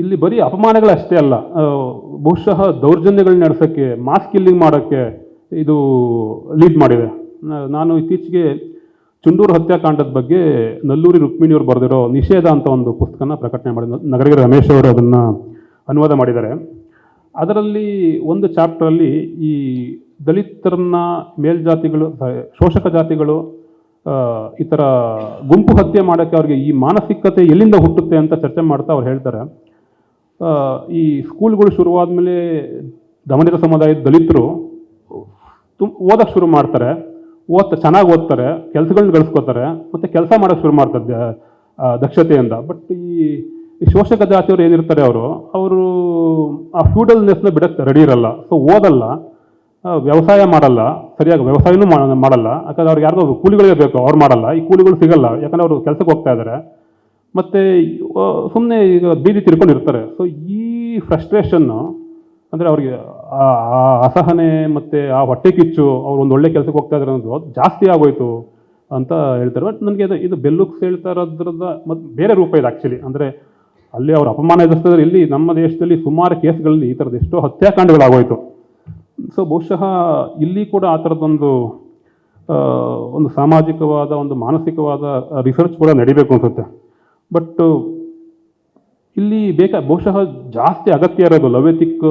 ಇಲ್ಲಿ ಬರೀ ಅಪಮಾನಗಳಷ್ಟೇ ಅಲ್ಲ. ಬಹುಶಃ ದೌರ್ಜನ್ಯಗಳನ್ನ ನಡೆಸೋಕ್ಕೆ ಮಾಸ್ ಕಿಲ್ಲಿಂಗ್ ಮಾಡೋಕ್ಕೆ ಇದು ಲೀಡ್ ಮಾಡಿದೆ ನಾನು ಇತ್ತೀಚೆಗೆ ಚುಂಡೂರು ಹತ್ಯಾಕಾಂಡದ ಬಗ್ಗೆ ನಲ್ಲೂರಿ ರುಕ್ಮಿಣಿಯವರು ಬರೆದಿರೋ ನಿಷೇಧ ಅಂತ ಒಂದು ಪುಸ್ತಕನ ಪ್ರಕಟಣೆ ಮಾಡಿ ನಗರಗಿರಿ ರಮೇಶ್ ಅವರು ಅದನ್ನು ಅನುವಾದ ಮಾಡಿದ್ದಾರೆ. ಅದರಲ್ಲಿ ಒಂದು ಚಾಪ್ಟ್ರಲ್ಲಿ ಈ ದಲಿತರನ್ನ ಮೇಲ್ಜಾತಿಗಳು ಶೋಷಕ ಜಾತಿಗಳು ಈ ಥರ ಗುಂಪು ಹತ್ಯೆ ಮಾಡೋಕ್ಕೆ ಅವ್ರಿಗೆ ಈ ಮಾನಸಿಕತೆ ಎಲ್ಲಿಂದ ಹುಟ್ಟುತ್ತೆ ಅಂತ ಚರ್ಚೆ ಮಾಡ್ತಾ ಅವ್ರು ಹೇಳ್ತಾರೆ. ಈ ಸ್ಕೂಲ್ಗಳು ಶುರುವಾದ ಮೇಲೆ ದಮನಿತ ಸಮುದಾಯದ ದಲಿತರು ತುಮ್ ಓದಕ್ಕೆ ಶುರು ಮಾಡ್ತಾರೆ. ಓದ್ತಾ, ಚೆನ್ನಾಗಿ ಓದ್ತಾರೆ. ಕೆಲಸಗಳನ್ನ ಗಳಿಸ್ಕೋತಾರೆ ಮತ್ತು ಕೆಲಸ ಮಾಡೋಕ್ಕೆ ಶುರು ಮಾಡ್ತಾರೆ ದಕ್ಷತೆಯಿಂದ. ಬಟ್ ಈ ಈ ಶೋಷಕ ಜಾತಿಯವರು ಏನಿರ್ತಾರೆ ಅವರು ಅವರು, ಆ ಫ್ಯೂಡಲ್ನೆಸ್ನ ಬಿಡಕ್ಕೆ ರೆಡಿ ಇರಲ್ಲ. ಸೊ ಓದಲ್ಲ ವ್ಯವಸಾಯ ಮಾಡಲ್ಲ. ಸರಿಯಾಗಿ ವ್ಯವಸಾಯನೂ ಮಾಡಲ್ಲ. ಯಾಕಂದ್ರೆ ಅವ್ರಿಗೆ ಯಾರಿಗೋ ಕೂಲಿಗಳಿಗೆ ಬೇಕು, ಅವ್ರು ಮಾಡಲ್ಲ. ಈ ಕೂಲಿಗಳು ಸಿಗಲ್ಲ. ಯಾಕಂದ್ರೆ ಅವರು ಕೆಲಸಕ್ಕೆ ಹೋಗ್ತಾ ಇದ್ದಾರೆ ಮತ್ತು ಸುಮ್ಮನೆ ಈಗ ಬೀದಿ ತಿರ್ಕೊಂಡಿರ್ತಾರೆ. ಸೊ ಈ ಫ್ರಸ್ಟ್ರೇಷನ್ನು ಅಂದರೆ ಅವ್ರಿಗೆ ಆ ಅಸಹನೆ ಮತ್ತು ಆ ಹೊಟ್ಟೆ ಕಿಚ್ಚು, ಅವ್ರು ಒಂದು ಒಳ್ಳೆ ಕೆಲಸಕ್ಕೆ ಹೋಗ್ತಾ ಇದ್ದಾರೆ ಅನ್ನೋದು ಜಾಸ್ತಿ ಆಗೋಯ್ತು ಅಂತ ಹೇಳ್ತಾರೆ. ಬಟ್ ನನಗೆ ಇದು ಇದು ಬೆಲ್ಲುಕ್ಸ್ ಹೇಳ್ತಾ ಇರೋದ್ರದ ಮತ್ತು ಬೇರೆ ರೂಪ ಇದೆ ಆ್ಯಕ್ಚುಲಿ ಅಂದರೆ ಅಲ್ಲಿ ಅವ್ರು ಅಪಮಾನ ಎದುರಿಸಿದ್ರೆ ಇಲ್ಲಿ ನಮ್ಮ ದೇಶದಲ್ಲಿ ಸುಮಾರು ಕೇಸ್ಗಳಲ್ಲಿ ಈ ಥರದ್ದು ಎಷ್ಟೋ ಹತ್ಯಾಕಾಂಡಗಳಾಗೋಯ್ತು. ಸೊ ಬಹುಶಃ ಇಲ್ಲಿ ಕೂಡ ಆ ಥರದ್ದೊಂದು ಒಂದು ಸಾಮಾಜಿಕವಾದ, ಒಂದು ಮಾನಸಿಕವಾದ ರಿಸರ್ಚ್ ಕೂಡ ನಡಿಬೇಕು ಅನ್ಸುತ್ತೆ. ಬಟ್ ಇಲ್ಲಿ ಬೇಕಾ, ಬಹುಶಃ ಜಾಸ್ತಿ ಅಗತ್ಯ ಇರೋದು ಲವ್ಯತಿಕ್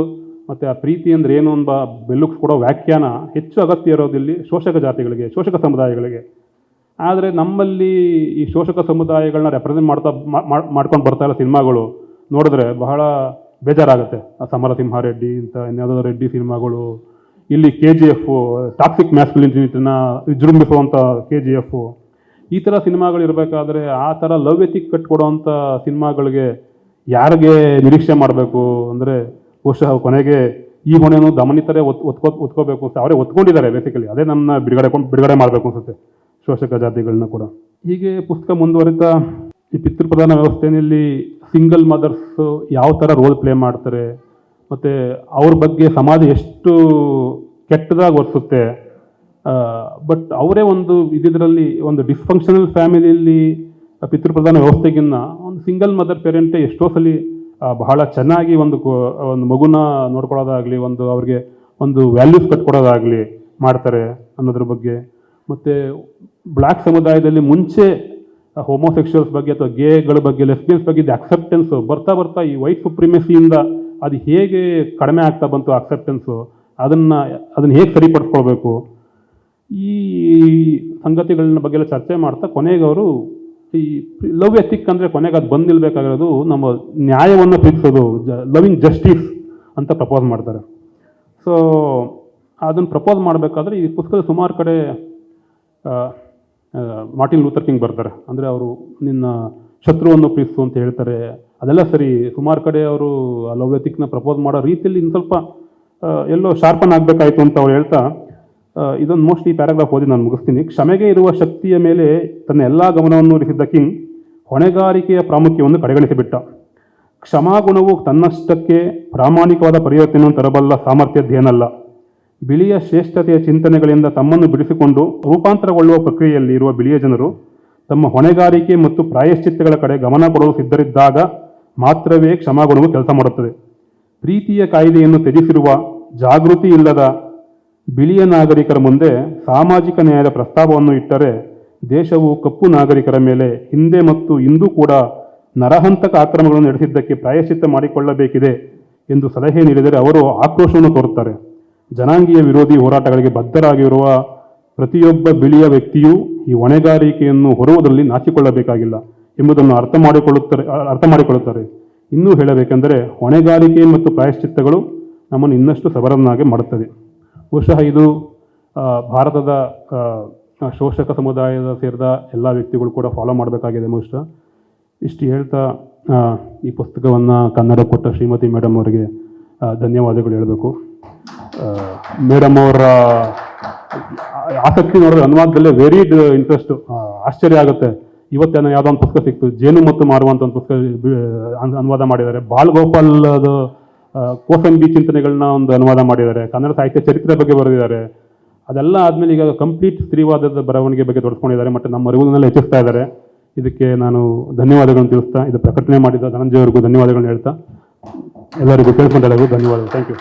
ಮತ್ತು ಆ ಪ್ರೀತಿ ಅಂದರೆ ಏನು ಎಂಬ ಬೆಲ್ಲುಕ್ಸ್ ಕೊಡೋ ವ್ಯಾಖ್ಯಾನ ಹೆಚ್ಚು ಅಗತ್ಯ ಇರೋದು ಇಲ್ಲಿ ಶೋಷಕ ಜಾತಿಗಳಿಗೆ, ಶೋಷಕ ಸಮುದಾಯಗಳಿಗೆ. ಆದರೆ ನಮ್ಮಲ್ಲಿ ಈ ಶೋಷಕ ಸಮುದಾಯಗಳನ್ನ ರೆಪ್ರೆಸೆಂಟ್ ಮಾಡ್ತಾ ಮಾಡ್ಕೊಂಡು ಬರ್ತಾ ಇರೋ ಸಿನಿಮಾಗಳು ನೋಡಿದ್ರೆ ಬಹಳ ಬೇಜಾರಾಗುತ್ತೆ. ಆ ಸಮರಸಿಂಹ ರೆಡ್ಡಿ ಇಂಥ ಇನ್ಯಾವುದೋ ರೆಡ್ಡಿ ಸಿನಿಮಾಗಳು, ಇಲ್ಲಿ ಕೆ ಜಿ ಎಫ್ ಟಾಕ್ಸಿಕ್ ಮ್ಯಾಸ್ಕುಲಿಟಿನ ವಿಜೃಂಭಿಸುವಂಥ ಕೆ ಜಿ ಎಫ್ ಈ ಥರ ಸಿನಿಮಾಗಳು ಇರಬೇಕಾದ್ರೆ ಆ ಥರ ಲವ್ ಕಟ್ಕೊಡೋ ಕಟ್ಕೊಡೋವಂಥ ಸಿನಿಮಾಗಳಿಗೆ ಯಾರಿಗೆ ನಿರೀಕ್ಷೆ ಮಾಡಬೇಕು ಅಂದರೆ ಬಹುಶಃ ಕೊನೆಗೆ ಈ ಹೊಣೆಯನ್ನು ದಮನಿತರೇ ಒತ್, ಒತ್ಕೋ, ಒತ್ಕೋಬೇಕು ಅಂತ ಅವರೇ ಒತ್ಕೊಂಡಿದ್ದಾರೆ ಬೇಸಿಕಲಿ ಅದೇ ನಮ್ಮ ಬಿಡುಗಡೆ ಬಿಡುಗಡೆ ಮಾಡಬೇಕು ಅನ್ಸುತ್ತೆ ಶೋಷಕ ಜಾತಿಗಳನ್ನ ಕೂಡ. ಹೀಗೆ ಪುಸ್ತಕ ಮುಂದುವರಿತಾ ಈ ಪಿತೃಪ್ರಧಾನ ವ್ಯವಸ್ಥೆಯಲ್ಲಿ ಸಿಂಗಲ್ ಮದರ್ಸ್ ಯಾವ ಥರ ರೋಲ್ ಪ್ಲೇ ಮಾಡ್ತಾರೆ, ಮತ್ತು ಅವ್ರ ಬಗ್ಗೆ ಸಮಾಜ ಎಷ್ಟು ಕೆಟ್ಟದಾಗಿ ವರ್ತುತ್ತೆ ಬಟ್ ಅವರೇ ಒಂದು ಇದರಲ್ಲಿ ಒಂದು ಡಿಸ್ಫಂಕ್ಷನಲ್ ಫ್ಯಾಮಿಲಿಯಲ್ಲಿ ಪಿತೃಪ್ರಧಾನ ವ್ಯವಸ್ಥೆಗಿನ್ನ ಒಂದು ಸಿಂಗಲ್ ಮದರ್ ಪೇರೆಂಟೇ ಎಷ್ಟೋ ಸಲ ಬಹಳ ಚೆನ್ನಾಗಿ ಒಂದು ಒಂದು ಮಗುನ ನೋಡ್ಕೊಳ್ಳೋದಾಗಲಿ, ಒಂದು ಅವ್ರಿಗೆ ಒಂದು ವ್ಯಾಲ್ಯೂಸ್ ಕಟ್ಕೊಡೋದಾಗಲಿ ಮಾಡ್ತಾರೆ ಅನ್ನೋದ್ರ ಬಗ್ಗೆ. ಮತ್ತು ಬ್ಲ್ಯಾಕ್ ಸಮುದಾಯದಲ್ಲಿ ಮುಂಚೆ ಹೋಮೋಸೆಕ್ಷುವಲ್ಸ್ ಬಗ್ಗೆ ಅಥವಾ ಗೇಗಳ ಬಗ್ಗೆ ಲೆಸ್ಬಿಯನ್ಸ್ ಬಗ್ಗೆ ಇದು ಅಕ್ಸೆಪ್ಟೆನ್ಸು ಬರ್ತಾ ಬರ್ತಾ ಈ ವೈಟ್ ಸುಪ್ರಿಮೆಸಿಯಿಂದ ಅದು ಹೇಗೆ ಕಡಿಮೆ ಆಗ್ತಾ ಬಂತು ಅಕ್ಸೆಪ್ಟೆನ್ಸು ಅದನ್ನು ಅದನ್ನು ಹೇಗೆ ಸರಿಪಡಿಸ್ಕೊಳ್ಬೇಕು? ಈ ಸಂಗತಿಗಳನ್ನ ಬಗ್ಗೆ ಎಲ್ಲ ಚರ್ಚೆ ಮಾಡ್ತಾ ಕೊನೆಗೆ ಅವರು ಈ ಲವ್ ಎಥಿಕ್ ಅಂದರೆ ಕೊನೆಗೆ ಅದು ಬಂದು ನಿಲ್ಬೇಕಾಗಿರೋದು ನಮ್ಮ ನ್ಯಾಯವನ್ನು ಪ್ರೀತಿಸೋದು, ಜ ಲವಿಂಗ್ ಜಸ್ಟಿಸ್ ಅಂತ ಪ್ರಪೋಸ್ ಮಾಡ್ತಾರೆ. ಸೊ ಅದನ್ನು ಪ್ರಪೋಸ್ ಮಾಡಬೇಕಾದ್ರೆ ಈ ಪುಸ್ತಕದ ಸುಮಾರು ಕಡೆ ಮಾರ್ಟಿನ್ ಲೂಥರ್ ಕಿಂಗ್ ಬರ್ತಾರೆ. ಅಂದರೆ ಅವರು ನಿನ್ನ ಶತ್ರುವನ್ನು ಪ್ರೀತಿಸು ಅಂತ ಹೇಳ್ತಾರೆ. ಅದೆಲ್ಲ ಸರಿ, ಸುಮಾರು ಕಡೆ ಅವರು ಲವ್ ಎಥಿಕ್ನ ಪ್ರಪೋಸ್ ಮಾಡೋ ರೀತಿಯಲ್ಲಿ ಇನ್ನು ಸ್ವಲ್ಪ ಎಲ್ಲೋ ಶಾರ್ಪನ್ ಆಗಬೇಕಾಯ್ತು ಅಂತ ಅವ್ರು ಹೇಳ್ತಾ ಇದೊಂದು ಮೋಸ್ಟ್ ಈ ಪ್ಯಾರಾಗ್ರಾಫ್ ಓದಿ ನಾನು ಮುಗಿಸ್ತೀನಿ. ಕ್ಷಮೆಗೆ ಇರುವ ಶಕ್ತಿಯ ಮೇಲೆ ತನ್ನ ಎಲ್ಲ ಗಮನವನ್ನು ಇರಿಸಿದ್ದ ಕಿಂಗ್ ಹೊಣೆಗಾರಿಕೆಯ ಪ್ರಾಮುಖ್ಯವನ್ನು ಕಡೆಗಣಿಸಿಬಿಟ್ಟ. ಕ್ಷಮಾಗುಣವು ತನ್ನಷ್ಟಕ್ಕೆ ಪ್ರಾಮಾಣಿಕವಾದ ಪರಿವರ್ತನೆಯನ್ನು ತರಬಲ್ಲ ಸಾಮರ್ಥ್ಯದ್ದೇನಲ್ಲ ಬಿಳಿಯ ಶ್ರೇಷ್ಠತೆಯ ಚಿಂತನೆಗಳಿಂದ ತಮ್ಮನ್ನು ಬಿಡಿಸಿಕೊಂಡು ರೂಪಾಂತರಗೊಳ್ಳುವ ಪ್ರಕ್ರಿಯೆಯಲ್ಲಿ ಇರುವ ಬಿಳಿಯ ಜನರು ತಮ್ಮ ಹೊಣೆಗಾರಿಕೆ ಮತ್ತು ಪ್ರಾಯಶ್ಚಿತ್ತಗಳ ಕಡೆ ಗಮನ ಕೊಡಲು ಸಿದ್ಧರಿದ್ದಾಗ ಮಾತ್ರವೇ ಕ್ಷಮಾಗುಣವು ಕೆಲಸ ಮಾಡುತ್ತದೆ. ಪ್ರೀತಿಯ ಕಾಯಿದೆಯನ್ನು ತ್ಯಜಿಸಿರುವ ಜಾಗೃತಿ ಇಲ್ಲದ ಬಿಳಿಯ ನಾಗರಿಕರ ಮುಂದೆ ಸಾಮಾಜಿಕ ನ್ಯಾಯದ ಪ್ರಸ್ತಾವವನ್ನು ಇಟ್ಟರೆ ದೇಶವು ಕಪ್ಪು ನಾಗರಿಕರ ಮೇಲೆ ಹಿಂದೆ ಮತ್ತು ಇಂದು ಕೂಡ ನರಹಂತಕ ಆಕ್ರಮಗಳನ್ನು ನಡೆಸಿದ್ದಕ್ಕೆ ಪ್ರಾಯಶ್ಚಿತ್ತ ಮಾಡಿಕೊಳ್ಳಬೇಕಿದೆ ಎಂದು ಸಲಹೆ ನೀಡಿದರೆ ಅವರು ಆಕ್ರೋಶವನ್ನು ತೋರುತ್ತಾರೆ. ಜನಾಂಗೀಯ ವಿರೋಧಿ ಹೋರಾಟಗಳಿಗೆ ಬದ್ಧರಾಗಿರುವ ಪ್ರತಿಯೊಬ್ಬ ಬಿಳಿಯ ವ್ಯಕ್ತಿಯೂ ಈ ಹೊಣೆಗಾರಿಕೆಯನ್ನು ಹೊರುವುದರಲ್ಲಿ ನಾಚಿಕೊಳ್ಳಬೇಕಾಗಿಲ್ಲ ಎಂಬುದನ್ನು ಅರ್ಥ ಮಾಡಿಕೊಳ್ಳುತ್ತಾರೆ ಅರ್ಥ ಮಾಡಿಕೊಳ್ಳುತ್ತಾರೆ. ಇನ್ನೂ ಹೇಳಬೇಕೆಂದರೆ, ಹೊಣೆಗಾರಿಕೆ ಮತ್ತು ಪ್ರಾಯಶ್ಚಿತ್ತಗಳು ನಮ್ಮನ್ನು ಇನ್ನಷ್ಟು ಸಬರನ್ನಾಗಿ ಮಾಡುತ್ತದೆ. ಬಹುಶಃ ಇದು ಭಾರತದ ಶೋಷಕ ಸಮುದಾಯದ ಸೇರಿದ ಎಲ್ಲ ವ್ಯಕ್ತಿಗಳು ಕೂಡ ಫಾಲೋ ಮಾಡಬೇಕಾಗಿದೆ ಬಹುಶಃ ಇಷ್ಟು ಹೇಳ್ತಾ ಈ ಪುಸ್ತಕವನ್ನು ಕನ್ನಡ ಕೊಟ್ಟ ಶ್ರೀಮತಿ ಮೇಡಮ್ ಅವರಿಗೆ ಧನ್ಯವಾದಗಳು ಹೇಳಬೇಕು. ಮೇಡಮ್ ಅವರ, ಆಸಕ್ತಿ ನೋಡಿದ್ರೆ ಅನುವಾದದಲ್ಲೇ ವೆರಿ ಇಂಟ್ರೆಸ್ಟ್ ಆಶ್ಚರ್ಯ ಆಗುತ್ತೆ. ಇವತ್ತೇನೋ ಯಾವುದೋ ಒಂದು ಪುಸ್ತಕ ಸಿಕ್ತು, ಜೇನು ಮತ್ತು ಮಾರುವಂಥ ಒಂದು ಪುಸ್ತಕ ಅನುವಾದ ಮಾಡಿದ್ದಾರೆ. ಬಾಲ್ ಗೋಪಾಲ್ ಅದು ಕೋಸಂಬಿ ಚಿಂತನೆಗಳನ್ನ ಒಂದು ಅನುವಾದ ಮಾಡಿದ್ದಾರೆ. ಕನ್ನಡ ಸಾಹಿತ್ಯ ಚರಿತ್ರೆ ಬಗ್ಗೆ ಬರೆದಿದ್ದಾರೆ. ಅದೆಲ್ಲ ಆದಮೇಲೆ ಈಗ ಕಂಪ್ಲೀಟ್ ಸ್ತ್ರೀವಾದದ ಬರವಣಿಗೆ ಬಗ್ಗೆ ತೊಡಸ್ಕೊಂಡಿದ್ದಾರೆ ಮತ್ತು ನಮ್ಮ ಅರಿವುನೆಲ್ಲ ಹೆಚ್ಚಿಸ್ತಾ ಇದ್ದಾರೆ. ಇದಕ್ಕೆ ನಾನು ಧನ್ಯವಾದಗಳನ್ನು ತಿಳಿಸ್ತಾ, ಇದು ಪ್ರಕಟಣೆ ಮಾಡಿದ ಧನಂಜಯ ಅವರಿಗೂ ಧನ್ಯವಾದಗಳನ್ನ ಹೇಳ್ತಾ, ಎಲ್ಲರಿಗೂ ಕೇಳಿಕೊಂಡೆಲ್ಲರಿಗೂ ಧನ್ಯವಾದಗಳು. Thank you